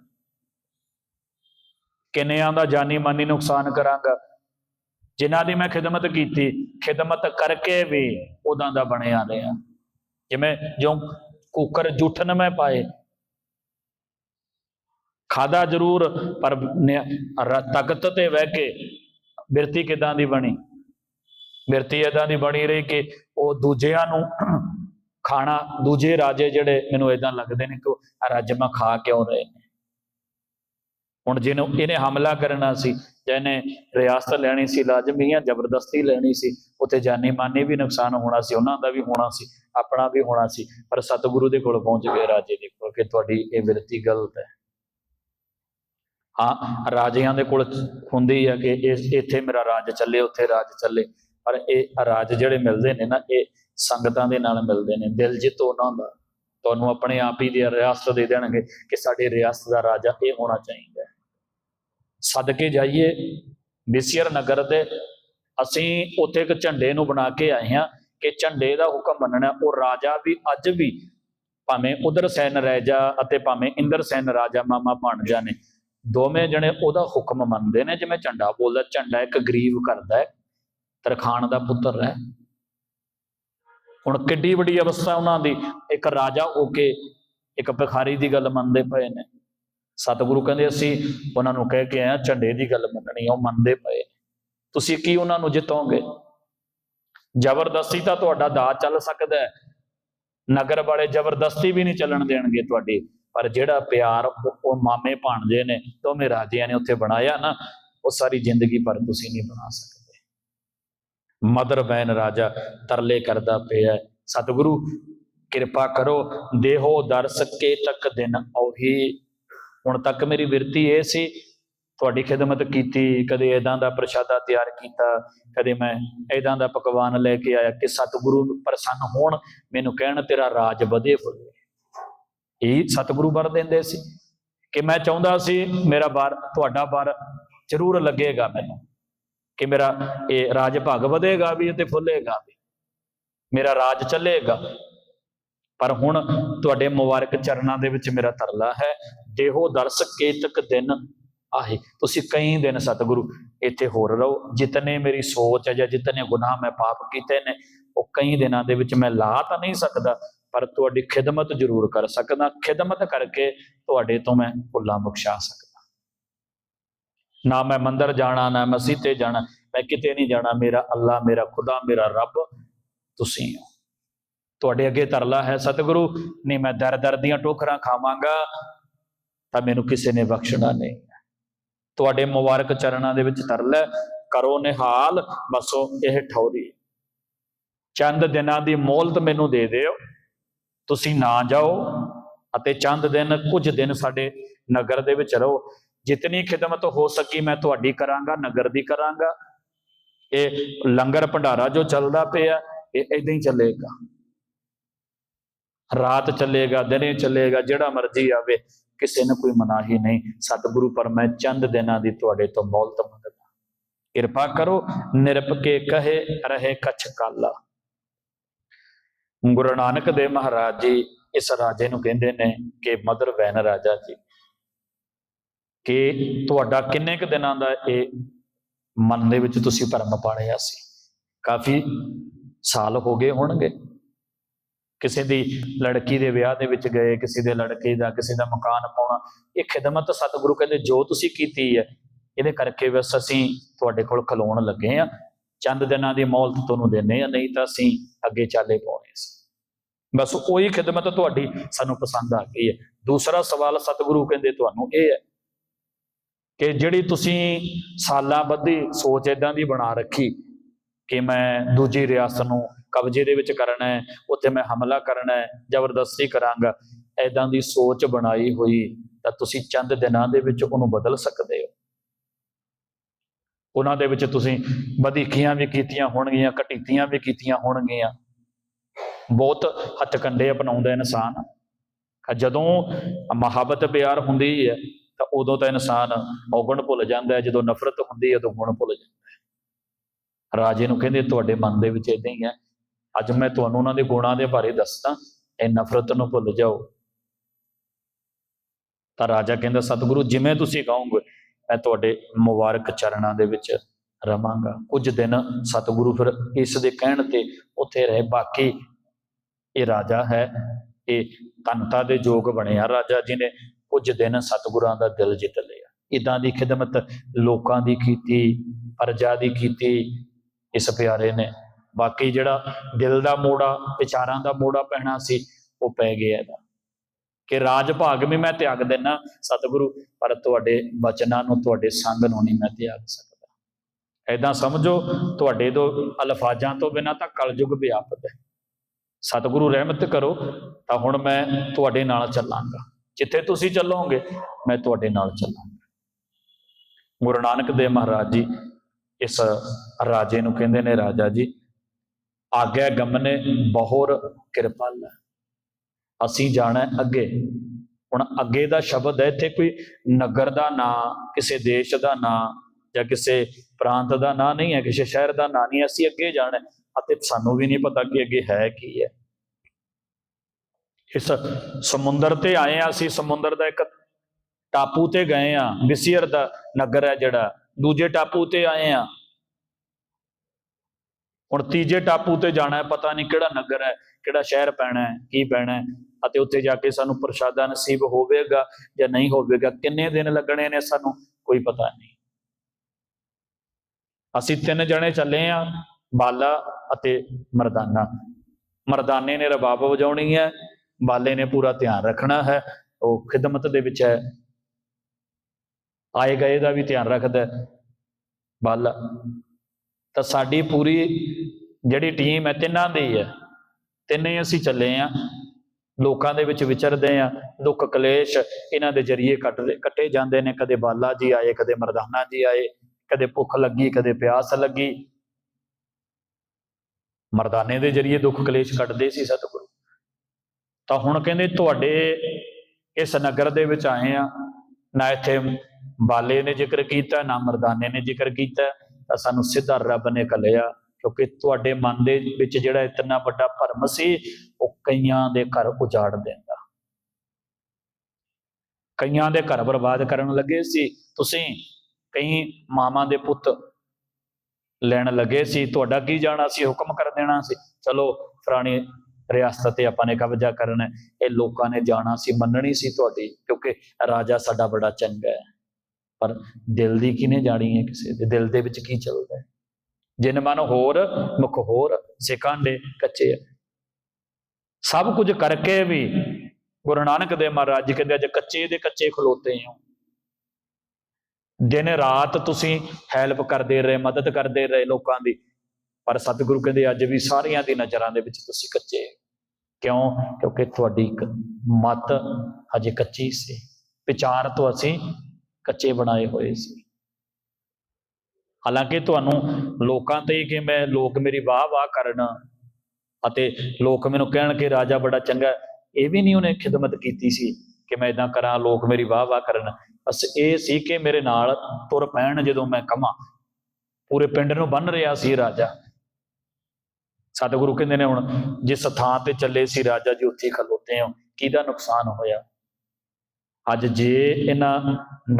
A: ਕਿੰਨਿਆਂ ਦਾ ਜਾਨੀ ਮਾਨੀ ਨੁਕਸਾਨ ਕਰਾਂਗਾ। ਜਿਨ੍ਹਾਂ ਦੀ ਮੈਂ ਖਿਦਮਤ ਕੀਤੀ, ਖਿਦਮਤ ਕਰਕੇ ਵੀ ਉਦਾਂ ਦਾ ਬਣਿਆ ਰਿਹਾ। ਜਿਵੇਂ ਜੋ ਕੁੱਕਰ ਜੂਠਨ ਮੈਂ ਪਾਏ। ਖਾਦਾ ਜ਼ਰੂਰ, ਪਰ ਨਿ- ਤਖਤ ਤੇ ਬਹਿ ਕੇ ਬਿਰਤੀ ਕਿਦਾਂ ਦੀ ਬਣੀ? ਬਿਰਤੀ ਇਦਾਂ ਦੀ ਬਣੀ ਰਹੀ ਕਿ ਉਹ ਦੂਜਿਆਂ ਨੂੰ ਖਾਣਾ, ਦੂਜੇ ਰਾਜੇ ਜਿਹੜੇ ਮੈਨੂੰ ਇਦਾਂ ਲੱਗਦੇ ਨੇ ਕਿ ਉਹ ਰਾਜਮਾ ਖਾ ਕਿਉਂ ਰਹੇ ਨੇ? ਹੁਣ ਜਿਹਨੂੰ ਇਹਨੇ ਹਮਲਾ ਕਰਨਾ ਸੀ ਜਿਹਨੇ ਰਿਆਸਤ ਲੈਣੀ ਸੀ ਲਾਜ਼ਮੀਆਂ ਜ਼ਬਰਦਸਤੀ ਲੈਣੀ ਸੀ, ਉੱਥੇ ਜਾਨੀ ਮਾਨੀ ਵੀ ਨੁਕਸਾਨ ਹੋਣਾ ਸੀ, ਉਹਨਾਂ ਦਾ ਵੀ ਹੋਣਾ ਸੀ, ਆਪਣਾ ਵੀ ਹੋਣਾ ਸੀ, ਪਰ ਸਤਿਗੁਰੂ ਦੇ ਕੋਲ ਪਹੁੰਚ ਗਏ ਰਾਜੇ ਦੇ ਕੋਲ ਕਿ ਤੁਹਾਡੀ ਇਹ ਵਿਰਤੀ ਗਲਤ ਹੈ। ਹਾਂ, ਰਾਜਿਆਂ ਦੇ ਕੋਲ ਹੁੰਦੀ ਹੈ ਕਿ ਇਸ ਇੱਥੇ ਮੇਰਾ ਰਾਜ ਚੱਲੇ, ਉੱਥੇ ਰਾਜ ਚੱਲੇ। ਪਰ ਇਹ ਰਾਜ ਜਿਹੜੇ ਮਿਲਦੇ ਨੇ ਨਾ, ਇਹ ਸੰਗਤਾਂ ਦੇ ਨਾਲ ਮਿਲਦੇ ਨੇ, ਦਿਲ ਜਿੱਤ ਉਹਨਾਂ ਦਾ। ਤੁਹਾਨੂੰ ਆਪਣੇ ਆਪ ਹੀ ਦੀ ਰਿਆਸਤ ਦੇ ਦੇਣਗੇ ਕਿ ਸਾਡੀ ਰਿਆਸਤ ਦਾ ਰਾਜਾ ਇਹ ਹੋਣਾ ਚਾਹੀਦਾ ਹੈ। ਸਦਕੇ ਜਾਈਏ ਬਿਸਿਰ ਨਗਰ ਦੇ, ਅਸੀਂ ਉੱਥੇ ਇੱਕ ਝੰਡੇ ਨੂੰ ਬਣਾ ਕੇ ਆਏ ਹਾਂ ਕਿ ਝੰਡੇ ਦਾ ਹੁਕਮ ਮੰਨਣਾ, ਉਹ ਰਾਜਾ ਵੀ ਅੱਜ ਵੀ ਭਾਵੇਂ ਉਧਰ ਸੈਨ ਰਾਜਾ ਅਤੇ ਭਾਵੇਂ ਇੰਦਰ ਸੈਨ ਰਾਜਾ ਮਾਮਾ ਭਾਣਜਾ ਨੇ ਦੋਵੇਂ ਜਣੇ ਉਹਦਾ ਹੁਕਮ ਮੰਨਦੇ ਨੇ, ਜਿਵੇਂ ਝੰਡਾ ਬੋਲਦਾ, ਝੰਡਾ ਇੱਕ ਗਰੀਬ ਕਰਦਾ ਹੈ। ਤਰਖਾਨ ਦਾ ਪੁੱਤਰ ਹੈ। ਹੁਣ ਕਿੱਡੀ ਵੱਡੀ ਅਵਸਥਾ ਉਹਨਾਂ ਦੀ। ਇੱਕ ਰਾਜਾ ਹੋ ਕੇ ਇੱਕ ਭਿਖਾਰੀ ਦੀ ਗੱਲ ਮੰਨਦੇ ਪਏ ਨੇ। ਸਤਿਗੁਰੂ ਕਹਿੰਦੇ, ਅਸੀਂ ਉਹਨਾਂ ਨੂੰ ਕਹਿ ਕੇ ਆਇਆ ਝੰਡੇ ਦੀ ਗੱਲ ਮੰਨਣੀ ਉਹ ਮੰਨਦੇ ਪਏ ਤੁਸੀਂ ਕੀ ਉਹਨਾਂ ਨੂੰ ਜਿੱਤੋਗੇ? ਜ਼ਬਰਦਸਤੀ ਤਾਂ ਤੁਹਾਡਾ ਦਾ ਚੱਲ ਸਕਦਾ ਹੈ। ਨਗਰ ਵਾਲੇ ਜ਼ਬਰਦਸਤੀ ਵੀ ਨਹੀਂ ਚੱਲਣ ਦੇਣਗੇ ਤੁਹਾਡੀ। ਪਰ ਜਿਹੜਾ ਪਿਆਰ, ਉਹ ਉਹ ਮਾਮੇ ਭਾਣਜੇ ਨੇ, ਦੋਵੇਂ ਰਾਜਿਆਂ ਨੇ ਉੱਥੇ ਬਣਾਇਆ ਨਾ, ਉਹ ਸਾਰੀ ਜ਼ਿੰਦਗੀ ਪਰ ਤੁਸੀਂ ਨਹੀਂ ਬਣਾ ਸਕਦੇ। ਮਦਰ ਬੈਨ ਰਾਜਾ ਤਰਲੇ ਕਰਦਾ ਪਿਆ ਸਤਿਗੁਰੂ, ਕਿਰਪਾ ਕਰੋ, ਦੇਹੋ ਦਰਸ ਕੇ ਤੱਕ ਦਿਨ ਔਹੀ ਹੁਣ ਤੱਕ ਮੇਰੀ ਬਿਰਤੀ ਇਹ ਸੀ, ਤੁਹਾਡੀ ਖਿਦਮਤ ਕੀਤੀ, ਕਦੇ ਇਦਾਂ ਦਾ ਪ੍ਰਸ਼ਾਦਾ ਤਿਆਰ ਕੀਤਾ, ਕਦੇ ਮੈਂ ਇਦਾਂ ਦਾ ਪਕਵਾਨ ਲੈ ਕੇ ਆਇਆ ਕਿ ਸਤਿਗੁਰੂ ਪ੍ਰਸੰਨ ਹੋਣ, ਮੈਨੂੰ ਕਹਿਣ ਤੇਰਾ ਰਾਜ ਵਧੇ ਫੁੱਲੇ। ਇਹ ਸਤਿਗੁਰੂ ਵਰ ਦਿੰਦੇ ਸੀ ਕਿ ਮੈਂ ਚਾਹੁੰਦਾ ਸੀ ਮੇਰਾ ਬਾਰ ਤੁਹਾਡਾ ਬਾਰ ਜ਼ਰੂਰ ਲੱਗੇਗਾ ਮੈਨੂੰ। ਕਿ ਮੇਰਾ ਇਹ ਰਾਜ ਭਗ ਵਧੇਗਾ ਵੀ ਤੇ ਫੁੱਲੇਗਾ ਵੀ। ਮੇਰਾ ਰਾਜ ਚੱਲੇਗਾ। ਪਰ ਹੁਣ ਤੁਹਾਡੇ ਮੁਬਾਰਕ ਚਰਨਾਂ ਦੇ ਵਿੱਚ ਮੇਰਾ ਤਰਲਾ ਹੈ। ਦੇਹੋ ਦਰਸ ਕੇਤਕ ਦਿਨ ਆਹੇ। ਤੁਸੀਂ ਕਈ ਦਿਨ ਸਤਿਗੁਰੂ ਇੱਥੇ ਹੋਰ ਰਹੋ। ਜਿਤਨੇ ਮੇਰੀ ਸੋਚ ਹੈ ਜਾਂ ਜਿਤਨੇ ਗੁਨਾਹ ਮੈਂ ਪਾਪ ਕੀਤੇ ਨੇ, ਉਹ ਕਈ ਦਿਨਾਂ ਦੇ ਵਿੱਚ ਮੈਂ ਲਾ ਤਾਂ ਨਹੀਂ ਸਕਦਾ, ਪਰ ਤੁਹਾਡੀ ਖਿਦਮਤ ਜ਼ਰੂਰ ਕਰ ਸਕਦਾ। ਖਿਦਮਤ ਕਰਕੇ ਤੁਹਾਡੇ ਤੋਂ ਮੈਂ ਭੁੱਲਾਂ ਬਖਸ਼ਾ ਸਕਦਾ। ਨਾ ਮੈਂ ਮੰਦਰ ਜਾਣਾ, ਨਾ ਮਸਜਿਦ ਤੇ ਜਾਣਾ, ਮੈਂ ਕਿਤੇ ਨਹੀਂ ਜਾਣਾ। ਮੇਰਾ ਅੱਲਾ ਮੇਰਾ ਖੁਦਾ, ਮੇਰਾ ਰੱਬ, ਤੁਸੀਂ ਹੋ। ਤੁਹਾਡੇ ਅੱਗੇ ਤਰਲਾ ਹੈ ਸਤਿਗੁਰੂ, ਨਹੀਂ ਮੈਂ ਦਰ ਦਰ ਦੀਆਂ ਟੋਕਰਾਂ ਖਾਵਾਂਗਾ ਤਾਂ ਮੈਨੂੰ ਕਿਸੇ ਨੇ ਬਖਸ਼ਣਾ ਨਹੀਂ। ਤੁਹਾਡੇ ਮੁਬਾਰਕ ਚਰਨਾਂ ਦੇ ਵਿੱਚ ਤਰਲਾ ਕਰੋ ਨਿਹਾਲ, ਬਸੋ ਇਹ ਠੌਰੀ। ਚੰਦ ਦਿਨਾਂ ਦੀ ਮੋਹਲਤ ਮੈਨੂੰ ਦੇ ਦਿਓ, ਤੁਸੀਂ ਨਾ ਜਾਓ ਅਤੇ ਚੰਦ ਦਿਨ ਕੁਝ ਦਿਨ ਸਾਡੇ ਨਗਰ ਦੇ ਵਿੱਚ ਰਹੋ। ਜਿਤਨੀ ਖਿਦਮਤ ਹੋ ਸਕੀ ਮੈਂ ਤੁਹਾਡੀ ਕਰਾਂਗਾ, ਨਗਰ ਦੀ ਕਰਾਂਗਾ। ਇਹ ਲੰਗਰ ਭੰਡਾਰਾ ਜੋ ਚੱਲਦਾ ਪਿਆ, ਇਹ ਇਦਾਂ ਹੀ ਚੱਲੇਗਾ। ਰਾਤ ਚੱਲੇਗਾ, ਦਿਨੇ ਚੱਲੇਗਾ, ਜਿਹੜਾ ਮਰਜ਼ੀ ਆਵੇ, ਕਿਸੇ ਨੂੰ ਕੋਈ ਮਨਾਹੀ ਨਹੀਂ। ਸਤਿਗੁਰੂ ਪਰ ਮੈਂ ਚੰਦ ਦਿਨਾਂ ਦੀ ਤੁਹਾਡੇ ਤੋਂ ਮੌਲਤ ਮੰਗਦਾ। ਕਿਰਪਾ ਕਰੋ, ਨਿਰਪ ਕੇ ਕਹੇ, ਰਹੇ ਕਛ ਕਾਲਾ। ਗੁਰੂ ਨਾਨਕ ਦੇਵ ਮਹਾਰਾਜ ਜੀ ਇਸ ਰਾਜੇ ਨੂੰ ਕਹਿੰਦੇ ਨੇ ਕਿ ਮਦਰ ਵੈਨ ਰਾਜਾ ਜੀ ਕਿ ਤੁਹਾਡਾ ਕਿੰਨੇ ਕੁ ਦਿਨਾਂ ਦਾ ਇਹ ਮਨ ਦੇ ਵਿੱਚ ਤੁਸੀਂ ਭਰਮ ਪਾੜਿਆ ਸੀ? ਕਾਫੀ ਸਾਲ ਹੋ ਗਏ ਹੋਣਗੇ। ਕਿਸੇ ਦੀ ਲੜਕੀ ਦੇ ਵਿਆਹ ਦੇ ਵਿੱਚ ਗਏ, ਕਿਸੇ ਦੇ ਲੜਕੇ ਦਾ, ਕਿਸੇ ਦਾ ਮਕਾਨ ਪਾਉਣਾ, ਇਹ ਖਿਦਮਤ ਸਤਿਗੁਰੂ ਕਹਿੰਦੇ ਜੋ ਤੁਸੀਂ ਕੀਤੀ ਹੈ, ਇਹਦੇ ਕਰਕੇ ਬਸ ਅਸੀਂ ਤੁਹਾਡੇ ਕੋਲ ਖਲੋਣ ਲੱਗੇ ਆ ਚੰਦ ਦਿਨਾਂ ਦੀ ਮੌਲਤ ਤੁਹਾਨੂੰ ਦਿੰਨੇ ਆ ਨਹੀਂ ਤਾਂ ਅਸੀਂ ਅੱਗੇ ਚਾਲੇ ਪਾਉਣੇ ਸੀ। ਬਸ ਉਹੀ ਖਿਦਮਤ ਤੁਹਾਡੀ ਸਾਨੂੰ ਪਸੰਦ ਆ ਗਈ ਹੈ। ਦੂਸਰਾ ਸਵਾਲ ਸਤਿਗੁਰੂ ਕਹਿੰਦੇ ਤੁਹਾਨੂੰ ਇਹ ਹੈ ਕਿ ਜਿਹੜੀ ਤੁਸੀਂ ਸਾਲਾਂ ਬੱਧੀ ਸੋਚ ਇਦਾਂ ਦੀ ਬਣਾ ਰੱਖੀ ਕਿ ਮੈਂ ਦੂਜੀ ਰਿਆਸਤ ਨੂੰ ਕਬਜ਼ੇ ਦੇ ਵਿੱਚ ਕਰਨਾ ਹੈ, ਉੱਥੇ ਮੈਂ ਹਮਲਾ ਕਰਨਾ ਹੈ, ਜ਼ਬਰਦਸਤੀ ਕਰਾਂਗਾ ਐਦਾਂ ਦੀ ਸੋਚ ਬਣਾਈ ਹੋਈ ਤਾਂ ਤੁਸੀਂ ਚੰਦ ਦਿਨਾਂ ਦੇ ਵਿੱਚ ਉਹਨੂੰ ਬਦਲ ਸਕਦੇ ਹੋ। ਉਹਨਾਂ ਦੇ ਵਿੱਚ ਤੁਸੀਂ ਵਧੀਕੀਆਂ ਵੀ ਕੀਤੀਆਂ ਹੋਣਗੀਆਂ, ਘਟੀਤੀਆਂ ਵੀ ਕੀਤੀਆਂ ਹੋਣਗੀਆਂ। ਬਹੁਤ ਹੱਥ ਹੱਥਕੰਡੇ ਅਪਣਾਉਂਦਾ ਇਨਸਾਨ। ਜਦੋਂ ਮੁਹੱਬਤ ਪਿਆਰ ਹੁੰਦੀ ਹੈ ਤਾਂ ਉਦੋਂ ਤਾਂ ਇਨਸਾਨ ਔਗਣ ਭੁੱਲ ਜਾਂਦਾ ਹੈ, ਜਦੋਂ ਨਫ਼ਰਤ ਹੁੰਦੀ ਹੈ ਉਦੋਂ ਗੁਣ ਭੁੱਲ ਜਾਂਦਾ ਹੈ। ਰਾਜੇ ਨੂੰ ਕਹਿੰਦੇ, ਤੁਹਾਡੇ ਮਨ ਦੇ ਵਿੱਚ ਇਦਾਂ ਹੀ ਹੈ। ਅੱਜ ਮੈਂ ਤੁਹਾਨੂੰ ਉਹਨਾਂ ਦੇ ਗੁਣਾਂ ਦੇ ਬਾਰੇ ਦੱਸਦਾ। ਇਹ ਨਫ਼ਰਤ ਨੂੰ ਭੁੱਲ ਜਾਓ। ਤਾਂ ਰਾਜਾ ਕਹਿੰਦਾ, ਸਤਿਗੁਰੂ, ਜਿਵੇਂ ਤੁਸੀਂ ਕਹੋਗੇ, ਮੈਂ ਤੁਹਾਡੇ ਮੁਬਾਰਕ ਚਰਨਾਂ ਦੇ ਵਿੱਚ ਰਵਾਂਗਾ। ਕੁਝ ਦਿਨ ਸਤਿਗੁਰੂ ਫਿਰ ਇਸ ਦੇ ਕਹਿਣ ਤੇ ਉੱਥੇ ਰਹੇ। ਬਾਕੀ ਇਹ ਰਾਜਾ ਹੈ, ਇਹ ਤਨਤਾ ਦੇ ਯੋਗ ਬਣਿਆ ਰਾਜਾ ਜੀ ਨੇ। ਕੁਝ ਦਿਨ ਸਤਿਗੁਰਾਂ ਦਾ ਦਿਲ ਜਿੱਤ ਲਿਆ। ਇਦਾਂ ਦੀ ਖਿਦਮਤ ਲੋਕਾਂ ਦੀ ਕੀਤੀ, ਪ੍ਰਜਾ ਦੀ ਕੀਤੀ, ਇਸ ਪਿਆਰੇ ਨੇ। ਬਾਕੀ ਜਿਹੜਾ ਦਿਲ ਦਾ ਮੋੜਾ, ਵਿਚਾਰਾਂ ਦਾ ਮੋੜਾ ਪੈਣਾ ਸੀ, ਉਹ ਪੈ ਗਿਆ ਇਹਦਾ। ਕਿ ਰਾਜ ਭਾਗ ਵੀ ਮੈਂ ਤਿਆਗ ਦੇਣਾ ਸਤਿਗੁਰੂ, ਪਰ ਤੁਹਾਡੇ ਬਚਨਾਂ ਨੂੰ, ਤੁਹਾਡੇ ਸੰਗ ਨੂੰ ਨਹੀਂ ਮੈਂ ਤਿਆਗ ਸਕਦਾ। ਐਦਾਂ ਸਮਝੋ, ਤੁਹਾਡੇ ਤੋਂ ਅਲਫਾਜ਼ਾਂ ਤੋਂ ਬਿਨਾ ਤਾਂ ਕਲਯੁਗ ਵਿਆਪਤ ਹੈ। ਸਤਿਗੁਰੂ ਰਹਿਮਤ ਕਰੋ, ਤਾਂ ਹੁਣ ਮੈਂ ਤੁਹਾਡੇ ਨਾਲ ਚੱਲਾਂਗਾ। ਜਿੱਥੇ ਤੁਸੀਂ ਚੱਲੋਗੇ, ਮੈਂ ਤੁਹਾਡੇ ਨਾਲ ਚੱਲਾਂਗਾ। ਗੁਰੂ ਨਾਨਕ ਦੇਵ ਮਹਾਰਾਜ ਜੀ ਇਸ ਰਾਜੇ ਨੂੰ ਕਹਿੰਦੇ ਨੇ, ਰਾਜਾ ਜੀ, ਆਗਿਆ ਗਮਨੇ ਬਹੁਰ ਕਿਰਪਾਲ ਅਸੀਂ ਜਾਣਾ ਅੱਗੇ। ਹੁਣ ਅੱਗੇ ਦਾ ਸ਼ਬਦ ਹੈ, ਇੱਥੇ ਕੋਈ ਨਗਰ ਦਾ ਨਾਂ, ਕਿਸੇ ਦੇਸ਼ ਦਾ ਨਾਂ ਜਾਂ ਕਿਸੇ ਪ੍ਰਾਂਤ ਦਾ ਨਾਂ ਨਹੀਂ ਹੈ, ਕਿਸੇ ਸ਼ਹਿਰ ਦਾ ਨਾਂ ਨਹੀਂ ਅਸੀਂ ਅੱਗੇ ਜਾਣਾ ਅਤੇ ਸਾਨੂੰ ਵੀ ਨਹੀਂ ਪਤਾ ਕਿ ਅੱਗੇ ਹੈ ਕੀ ਹੈ। ਇਸ ਸਮੁੰਦਰ ਤੇ ਆਏ ਆ ਅਸੀਂ, ਸਮੁੰਦਰ ਦਾ ਇੱਕ ਟਾਪੂ ਤੇ ਗਏ ਆ ਵਿਸੀਰ ਦਾ ਨਗਰ ਹੈ ਜਿਹੜਾ। ਦੂਜੇ ਟਾਪੂ ਤੇ ਆਏ ਆ। ਹੁਣ ਤੀਜੇ ਟਾਪੂ ਤੇ ਜਾਣਾ ਹੈ, ਪਤਾ ਨਹੀਂ ਕਿਹੜਾ ਨਗਰ ਹੈ, ਕਿਹੜਾ ਸ਼ਹਿਰ ਪੈਣਾ ਹੈ, ਕੀ ਪੈਣਾ ਹੈ, ਅਤੇ ਉੱਥੇ ਜਾ ਕੇ ਸਾਨੂੰ ਪ੍ਰਸ਼ਾਦਾ ਨਸੀਬ ਹੋਵੇਗਾ ਜਾਂ ਨਹੀਂ ਹੋਵੇਗਾ, ਕਿੰਨੇ ਦਿਨ ਲੱਗਣੇ ਨੇ ਸਾਨੂੰ ਕੋਈ ਪਤਾ ਨਹੀਂ। ਅਸੀਂ ਤਿੰਨ ਜਣੇ ਚੱਲੇ ਆ, ਬਾਲਾ ਅਤੇ ਮਰਦਾਨਾ। ਮਰਦਾਨੇ ਨੇ ਰਬਾਬ ਵਜਾਉਣੀ ਹੈ ਬਾਲੇ ਨੇ ਪੂਰਾ ਧਿਆਨ ਰੱਖਣਾ ਹੈ, ਉਹ ਖਿਦਮਤ ਦੇ ਵਿੱਚ ਹੈ। ਆਏ ਗਏ ਦਾ ਵੀ ਧਿਆਨ ਰੱਖਦਾ ਹੈ। ਬਾਲਾ, ਤਾਂ ਸਾਡੀ ਪੂਰੀ ਜਿਹੜੀ ਟੀਮ ਹੈ, ਤਿੰਨਾਂ ਦੀ ਹੈ। ਤਿੰਨੇ ਅਸੀਂ ਚੱਲੇ ਆ ਲੋਕਾਂ ਦੇ ਵਿੱਚ ਵਿਚਰਦੇ ਆ ਦੁੱਖ, ਕਲੇਸ਼ ਇਹਨਾਂ ਦੇ ਜਰੀਏ ਕੱਟਦੇ ਕੱਟੇ ਜਾਂਦੇ ਨੇ। ਕਦੇ ਬਾਲਾ ਜੀ ਆਏ, ਕਦੇ ਮਰਦਾਨਾ ਜੀ ਆਏ। ਕਦੇ ਭੁੱਖ ਲੱਗੀ, ਕਦੇ ਪਿਆਸ ਲੱਗੀ। ਮਰਦਾਨੇ ਦੇ ਜਰੀਏ ਦੁੱਖ, ਕਲੇਸ਼ ਕੱਟਦੇ ਸੀ ਸਤਿਗੁਰੂ। ਤਾਂ ਹੁਣ ਕਹਿੰਦੇ ਤੁਹਾਡੇ ਇਸ ਨਗਰ ਦੇ ਵਿੱਚ ਆਏ ਆ ਨਾ ਇੱਥੇ ਬਾਲੇ ਨੇ ਜ਼ਿਕਰ ਕੀਤਾ, ਨਾ ਮਰਦਾਨੇ ਨੇ ਜ਼ਿਕਰ ਕੀਤਾ। ਤਾਂ ਸਾਨੂੰ ਸਿੱਧਾ ਰੱਬ ਨੇ ਕਲਿਆ ਕਿਉਂਕਿ ਤੁਹਾਡੇ ਮਨ ਦੇ ਵਿੱਚ ਜਿਹੜਾ ਇਤਨਾ ਵੱਡਾ ਭਰਮ ਸੀ, ਉਹ ਕਈਆਂ ਦੇ ਘਰ ਉਜਾੜ ਦਿੰਦਾ। ਕਈਆਂ ਦੇ ਘਰ ਬਰਬਾਦ ਕਰਨ ਲੱਗੇ ਸੀ। ਤੁਸੀਂ ਕਈ ਮਾਮਾ ਦੇ ਪੁੱਤ ਲੈਣ ਲੱਗੇ ਸੀ, ਤੁਹਾਡਾ ਕੀ ਜਾਣਾ ਸੀ? ਹੁਕਮ ਕਰ ਦੇਣਾ ਸੀ। ਚਲੋ ਫਰਾਣੀ ਰਿਆਸਤ ਤੇ ਆਪਾਂ ਨੇ ਕਬਜ਼ਾ ਕਰਨਾ ਇਹ ਲੋਕਾਂ ਨੇ ਜਾਣਾ ਸੀ, ਮੰਨਣੀ ਸੀ ਤੁਹਾਡੀ, ਕਿਉਂਕਿ ਰਾਜਾ ਸਾਡਾ ਬੜਾ ਚੰਗਾ ਹੈ। ਪਰ ਦਿਲ ਦੀ ਕਿਨੇ ਜਾਣੀ ਹੈ ਕਿਸੇ ਦੇ? ਦਿਲ ਦੇ ਵਿੱਚ ਕੀ ਚੱਲਦਾ ਹੈ? ਜਿਨ ਮਨ ਹੋਰ, ਮੁਖ ਹੋਰ ਸਿਕਾਂਡੇ ਕੱਚੇ ਹੈ। ਸਭ ਕੁਝ ਕਰਕੇ ਵੀ ਗੁਰੂ ਨਾਨਕ ਦੇਵ ਮਹਾਰਾਜ ਜੀ ਕਹਿੰਦੇ ਅੱਜ ਕੱਚੇ ਦੇ ਕੱਚੇ ਖਲੋਤੇ ਹੋ। ਦਿਨ ਰਾਤ ਤੁਸੀਂ ਹੈਲਪ ਕਰਦੇ ਰਹੇ, ਮਦਦ ਕਰਦੇ ਰਹੇ ਲੋਕਾਂ ਦੀ। ਪਰ ਸਤਿਗੁਰੂ ਕਹਿੰਦੇ ਅੱਜ ਵੀ ਸਾਰਿਆਂ ਦੀ ਨਜ਼ਰਾਂ ਦੇ ਵਿੱਚ ਤੁਸੀਂ ਕੱਚੇ ਕਿਉਂ? ਕਿਉਂਕਿ ਤੁਹਾਡੀ ਮਤ ਹਜੇ ਕੱਚੀ ਸੀ। ਵਿਚਾਰ ਤੋਂ ਅਸੀਂ ਕੱਚੇ ਬਣਾਏ ਹੋਏ ਸੀ। ਹਾਲਾਂਕਿ ਤੁਹਾਨੂੰ ਲੋਕਾਂ ਤੇ ਕਿ ਮੈਂ ਲੋਕ ਮੇਰੀ ਵਾਹ ਵਾਹ ਕਰਨ ਅਤੇ ਲੋਕ ਮੈਨੂੰ ਕਹਿਣ ਕਿ ਰਾਜਾ ਬੜਾ ਚੰਗਾ, ਇਹ ਵੀ ਨਹੀਂ ਉਹਨੇ ਖਿਦਮਤ ਕੀਤੀ ਸੀ ਕਿ ਮੈਂ ਇਦਾਂ ਕਰਾਂ, ਲੋਕ ਮੇਰੀ ਵਾਹ ਵਾਹ ਕਰਨ। ਬਸ ਇਹ ਸੀ ਕਿ ਮੇਰੇ ਨਾਲ ਤੁਰ ਪੈਣ ਜਦੋਂ ਮੈਂ ਕਮਾ। ਪੂਰੇ ਪਿੰਡ ਨੂੰ ਬੰਨ ਰਿਹਾ ਸੀ ਰਾਜਾ। ਸਤਿਗੁਰੂ ਕਹਿੰਦੇ ਨੇ ਹੁਣ, ਜਿਸ ਥਾਂ ਤੇ ਚੱਲੇ ਸੀ ਰਾਜਾ ਜੀ, ਉੱਥੇ ਖਲੋਤੇ ਹੋ। ਕਿਹਦਾ ਨੁਕਸਾਨ ਹੋਇਆ? ਅੱਜ ਜੇ ਇਹਨਾਂ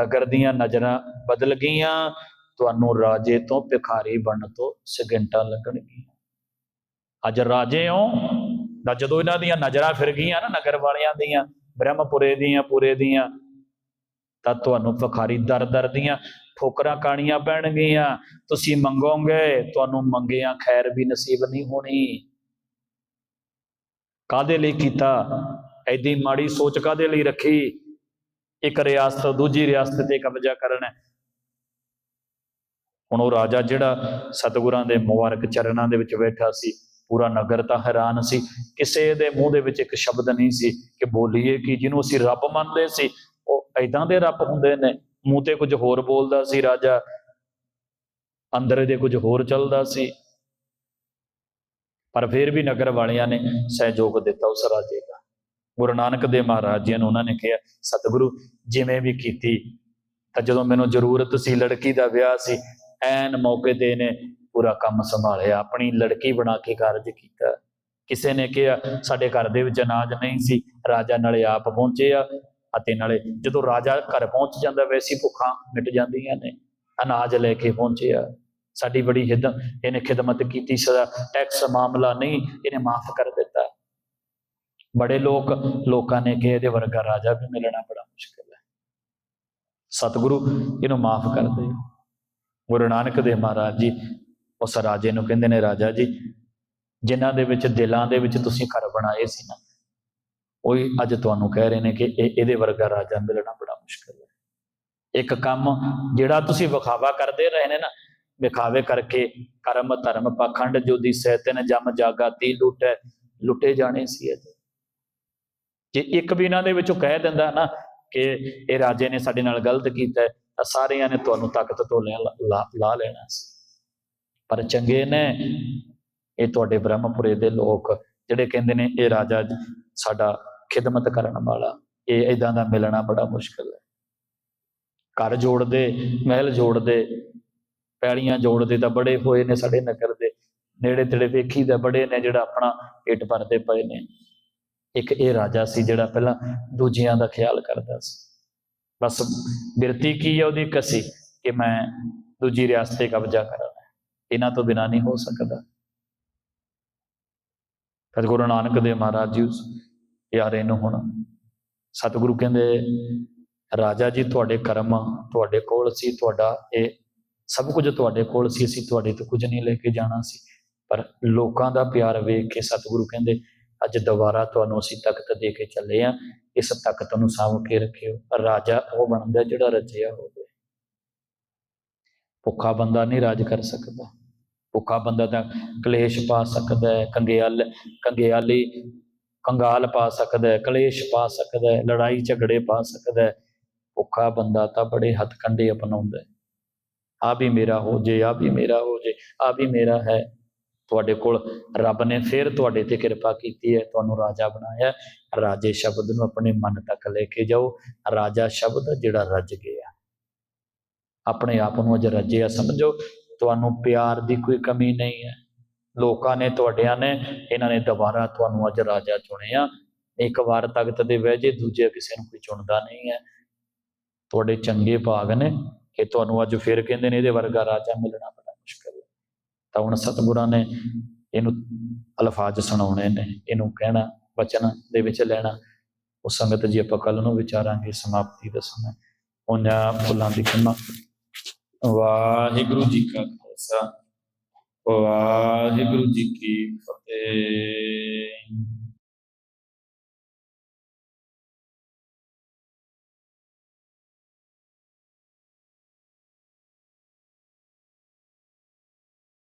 A: ਨਗਰ ਦੀਆਂ ਨਜ਼ਰਾਂ ਬਦਲ ਗਈਆਂ, ਤੁਹਾਨੂੰ ਰਾਜੇ ਤੋਂ ਭਿਖਾਰੀ ਬਣਨ ਤੋਂ ਸਕਿੰਟਾਂ ਲੱਗਣਗੀਆਂ। ਅੱਜ ਰਾਜੇ ਹੋ, ਤਾਂ ਜਦੋਂ ਇਹਨਾਂ ਦੀਆਂ ਨਜ਼ਰਾਂ ਫਿਰ ਗਈਆਂ ਨਾ ਨਗਰ ਵਾਲਿਆਂ ਦੀਆਂ, ਬ੍ਰਹਮਪੁਰੇ ਦੀਆਂ, ਪੂਰੇ ਦੀਆਂ, ਤਾਂ ਤੁਹਾਨੂੰ ਭਿਖਾਰੀ ਦਰ ਦਰ ਦੀਆਂ ਠੋਕਰਾਂ ਕਾਣੀਆਂ ਪੈਣਗੀਆਂ। ਤੁਸੀਂ ਮੰਗੋਗੇ, ਤੁਹਾਨੂੰ ਮੰਗਿਆ ਖੈਰ ਵੀ ਨਸੀਬ ਨਹੀਂ ਹੋਣੀ। ਕਾਦੇ ਲਈ ਕੀਤਾ? ਐਡੀ ਮਾੜੀ ਸੋਚ ਕਾਦੇ ਲਈ ਰੱਖੀ? ਇੱਕ ਰਿਆਸਤ, ਦੂਜੀ ਰਿਆਸਤ ਤੇ ਕਬਜ਼ਾ ਕਰਨਾ। ਹੈ। ਹੁਣ ਉਹ ਰਾਜਾ ਜਿਹੜਾ ਸਤਿਗੁਰਾਂ ਦੇ ਮੁਬਾਰਕ ਚਰਨਾਂ ਦੇ ਵਿੱਚ ਬੈਠਾ ਸੀ, ਪੂਰਾ ਨਗਰ ਤਾਂ ਹੈਰਾਨ ਸੀ। ਕਿਸੇ ਦੇ ਮੂੰਹ ਦੇ ਵਿੱਚ ਇੱਕ ਸ਼ਬਦ ਨਹੀਂ ਸੀ ਕਿ ਬੋਲੀਏ ਕਿ, ਜਿਹਨੂੰ ਅਸੀਂ ਰੱਬ ਮੰਨਦੇ ਸੀ। ਉਹ ਐਦਾਂ ਦੇ ਰੱਬ ਹੁੰਦੇ ਨੇ ਮੂੰਹ ਤੇ ਕੁਝ ਹੋਰ ਬੋਲਦਾ ਸੀ ਰਾਜਾ, ਅੰਦਰ ਦੇ ਕੁਝ ਹੋਰ ਚੱਲਦਾ ਸੀ। ਪਰ ਫਿਰ ਵੀ ਨਗਰ ਵਾਲਿਆਂ ਨੇ ਸਹਿਯੋਗ ਦਿੱਤਾ ਉਸ ਰਾਜੇ ਦਾ। ਗੁਰੂ ਨਾਨਕ ਦੇਵ ਮਹਾਰਾਜ ਜੀ ਨੂੰ ਉਹਨਾਂ ਨੇ ਕਿਹਾ, ਸਤਿਗੁਰੂ, ਜਿਵੇਂ ਵੀ ਕੀਤੀ, ਤਾਂ ਜਦੋਂ ਮੈਨੂੰ ਜ਼ਰੂਰਤ ਸੀ ਲੜਕੀ ਦਾ ਵਿਆਹ ਸੀ, ਐਨ ਮੌਕੇ ਤੇ ਨੇ ਪੂਰਾ ਕੰਮ ਸੰਭਾਲਿਆ। ਆਪਣੀ ਲੜਕੀ ਬਣਾ ਕੇ ਕਾਰਜ ਕੀਤਾ।
B: ਕਿਸੇ ਨੇ ਕਿਹਾ, ਸਾਡੇ ਘਰ ਦੇ ਵਿੱਚ ਅਨਾਜ ਨਹੀਂ ਸੀ, ਰਾਜਾ ਨਾਲੇ ਆਪ ਪਹੁੰਚੇ ਆ ਅਤੇ ਨਾਲੇ ਜਦੋਂ ਰਾਜਾ ਘਰ ਪਹੁੰਚ ਜਾਂਦਾ ਵੈਸੀ ਭੁੱਖਾਂ ਮਿਟ ਜਾਂਦੀਆਂ ਨੇ, ਅਨਾਜ ਲੈ ਕੇ ਪਹੁੰਚਿਆ। ਸਾਡੀ ਬੜੀ ਹਿਦ ਇਹਨੇ ਖਿਦਮਤ ਕੀਤੀ ਸਦਾ ਟੈਕਸ ਮਾਮਲਾ ਨਹੀਂ, ਇਹਨੇ ਮਾਫ ਕਰ ਦਿੱਤਾ। ਬੜੇ ਲੋਕ, ਲੋਕਾਂ ਨੇ ਕਿ ਇਹਦੇ ਵਰਗਾ ਰਾਜਾ ਵੀ ਮਿਲਣਾ ਬੜਾ ਮੁਸ਼ਕਿਲ ਹੈ। ਸਤਿਗੁਰੂ ਇਹਨੂੰ ਮਾਫ ਕਰ ਦੇ। ਗੁਰੂ ਨਾਨਕ ਦੇਵ ਮਹਾਰਾਜ ਜੀ, ਉਸ ਰਾਜੇ ਨੂੰ ਕਹਿੰਦੇ ਨੇ, ਰਾਜਾ ਜੀ, ਜਿਨ੍ਹਾਂ ਦੇ ਵਿੱਚ, ਦਿਲਾਂ ਦੇ ਵਿੱਚ ਤੁਸੀਂ ਘਰ ਬਣਾਏ ਸੀ ਨਾ ਉਹੀ ਅੱਜ ਤੁਹਾਨੂੰ ਕਹਿ ਰਹੇ ਨੇ ਕਿ ਇਹ ਇਹਦੇ ਵਰਗਾ ਰਾਜਾ ਮਿਲਣਾ ਬੜਾ ਮੁਸ਼ਕਿਲ ਹੈ। ਇੱਕ ਕੰਮ ਜਿਹੜਾ ਤੁਸੀਂ ਵਿਖਾਵਾ ਕਰਦੇ ਰਹੇ ਨੇ ਨਾ, ਵਿਖਾਵੇ ਕਰਕੇ ਕਰਮ, ਧਰਮ, ਪਖੰਡ ਜੋ ਦੀ ਸੈਤਨ, ਜਮ ਜਾਗਾ ਤੀ ਲੁੱਟੈ, ਲੁੱਟੇ ਜਾਣੇ ਸੀ ਇਹ। ਜੇ ਇੱਕ ਵੀ ਇਹਨਾਂ ਦੇ ਵਿੱਚੋਂ ਕਹਿ ਦਿੰਦਾ ਨਾ ਕਿ ਇਹ ਰਾਜੇ ਨੇ ਸਾਡੇ ਨਾਲ ਗਲਤ ਕੀਤਾ, ਤਾਂ ਸਾਰਿਆਂ ਨੇ ਤੁਹਾਨੂੰ ਤਾਕਤ ਤੋਂ ਲੈ ਲਾ ਲਾ ਲੈਣਾ ਸੀ। ਪਰ ਚੰਗੇ ਨੇ, ਇਹ ਤੁਹਾਡੇ ਬ੍ਰਹਮਪੁਰੇ ਦੇ ਲੋਕ ਜਿਹੜੇ ਕਹਿੰਦੇ ਨੇ ਇਹ ਰਾਜਾ ਸਾਡਾ ਖਿਦਮਤ ਕਰਨ ਵਾਲਾ। ਇਹ ਇਦਾਂ ਦਾ ਮਿਲਣਾ ਬੜਾ ਮੁਸ਼ਕਲ ਹੈ। ਘਰ ਜੋੜਦੇ, ਮਹਿਲ ਜੋੜਦੇ, ਪੈੜੀਆਂ ਜੋੜਦੇ ਤਾਂ ਬੜੇ ਹੋਏ ਨੇ ਸਾਡੇ ਨਗਰ ਦੇ। ਨੇੜੇ ਤੇੜੇ ਵੇਖੀ ਦਾ ਬੜੇ ਨੇ ਜਿਹੜਾ ਆਪਣਾ ਪੇਟ ਭਰਦੇ ਪਏ ਨੇ। ਇੱਕ ਇਹ ਰਾਜਾ ਸੀ ਜਿਹੜਾ ਪਹਿਲਾਂ ਦੂਜਿਆਂ ਦਾ ਖਿਆਲ ਕਰਦਾ ਸੀ। ਬਸ ਬਿਰਤੀ ਕੀ ਹੈ ਉਹਦੀ ਕਸੀ ਕਿ ਮੈਂ ਦੂਜੀ ਰਿਆਸਤ ਤੇ ਕਬਜ਼ਾ ਕਰਾਂ। ਇਹਨਾਂ ਤੋਂ ਬਿਨਾ ਨਹੀਂ ਹੋ ਸਕਦਾ। ਫਿਰ ਗੁਰੂ ਨਾਨਕ ਦੇਵ ਮਹਾਰਾਜ ਜੀ ਯਾਰੇ ਨੂੰ ਹੁਣ। ਸਤਿਗੁਰੂ ਕਹਿੰਦੇ, ਰਾਜਾ ਜੀ, ਤੁਹਾਡੇ ਕਰਮ ਤੁਹਾਡੇ ਕੋਲ ਸੀ, ਤੁਹਾਡਾ ਇਹ ਸਭ ਕੁਝ ਤੁਹਾਡੇ ਕੋਲ ਸੀ, ਅਸੀਂ ਤੁਹਾਡੇ ਤੋਂ ਕੁਝ ਨਹੀਂ ਲੈ ਕੇ ਜਾਣਾ ਸੀ। ਪਰ ਲੋਕਾਂ ਦਾ ਪਿਆਰ ਵੇਖ ਕੇ ਸਤਿਗੁਰੂ ਕਹਿੰਦੇ, ਅੱਜ ਦੁਬਾਰਾ ਤੁਹਾਨੂੰ ਅਸੀਂ ਤਖਤ ਦੇ ਕੇ ਚੱਲੇ ਆ। ਇਸ ਤਖਤ ਨੂੰ ਸਾਂਭ ਕੇ ਰੱਖਿਓ। ਰਾਜਾ ਉਹ ਬਣਦਾ ਜਿਹੜਾ ਰਚਿਆ ਹੋਵੇ। ਭੁੱਖਾ ਬੰਦਾ ਨਹੀਂ ਰਾਜ ਕਰ ਸਕਦਾ। ਭੁੱਖਾ ਬੰਦਾ ਤਾਂ ਕਲੇਸ਼ ਪਾ ਸਕਦਾ ਹੈ। ਕੰਗਿਆਲ, ਕੰਗਿਆਲੀ ਕੰਗਾਲ ਪਾ ਸਕਦਾ ਹੈ ਕਲੇਸ਼ ਪਾ ਸਕਦਾ ਹੈ ਲੜਾਈ ਝਗੜੇ ਪਾ ਸਕਦਾ ਹੈ ਭੁੱਖਾ ਬੰਦਾ ਤਾਂ ਬੜੇ ਹੱਥਕੰਡੇ ਅਪਣਾਉਂਦਾ ਹੈ। ਆ ਵੀ ਮੇਰਾ ਹੋ ਜੇ ਆ ਵੀ ਮੇਰਾ ਹੋ ਜੇ ਆ ਵੀ ਮੇਰਾ ਹੈ। ਤੁਹਾਡੇ ਕੋਲ ਰੱਬ ਨੇ ਫਿਰ ਤੁਹਾਡੇ ਤੇ ਕਿਰਪਾ ਕੀਤੀ ਹੈ, ਤੁਹਾਨੂੰ ਰਾਜਾ ਬਣਾਇਆ। ਰਾਜੇ ਸ਼ਬਦ ਨੂੰ ਆਪਣੇ ਮਨ ਤੱਕ ਲੈ ਕੇ ਜਾਓ। ਰਾਜਾ ਸ਼ਬਦ ਜਿਹੜਾ ਰੱਜ ਗਿਆ। ਆਪਣੇ ਆਪ ਨੂੰ ਅਜ ਰੱਜਿਆ ਸਮਝੋ। ਤੁਹਾਨੂੰ ਪਿਆਰ ਦੀ ਕੋਈ ਕਮੀ ਨਹੀਂ ਹੈ। ਲੋਕਾਂ ਨੇ ਤੁਹਾਡਿਆਂ ਨੇ, ਇਹਨਾਂ ਨੇ ਦੁਬਾਰਾ ਤੁਹਾਨੂੰ ਅੱਜ ਰਾਜਾ ਚੁਣਿਆ। ਇੱਕ ਵਾਰ ਤਖਤ ਦੇ ਬਹਿ ਜੇ ਦੂਜੇ ਕਿਸੇ ਨੂੰ ਕੋਈ ਚੁਣਦਾ ਨਹੀਂ ਹੈ। ਤੁਹਾਡੇ ਚੰਗੇ ਭਾਗ ਨੇ ਕਿ ਤੁਹਾਨੂੰ ਅੱਜ ਫਿਰ ਕਹਿੰਦੇ ਨੇ ਇਹਦੇ ਵਰਗਾ ਰਾਜਾ ਮਿਲਣਾ ਬੜਾ ਮੁਸ਼ਕਲ ਹੈ। ਤਾਂ ਹੁਣ ਸਤਿਗੁਰਾਂ ਨੇ ਇਹਨੂੰ ਅਲਫਾਜ਼ ਸੁਣਾਉਣੇ ਨੇ, ਇਹਨੂੰ ਕਹਿਣਾ, ਬਚਨ ਦੇ ਵਿੱਚ ਲੈਣਾ। ਉਹ ਸੰਗਤ ਜੀ ਆਪਾਂ ਕੱਲ ਨੂੰ ਵਿਚਾਰਾਂਗੇ ਸਮਾਪਤੀ ਦਾ ਸਮਾਂ। ਉਹਨਾਂ ਫੁੱਲਾਂ ਦੀ ਖਿਮਾ। ਵਾਹਿਗੁਰੂ ਜੀ ਕਾ ਖਾਲਸਾ। ਵਾਹਿਗੁਰੂ ਜੀ ਕੀ ਫਤਿਹ।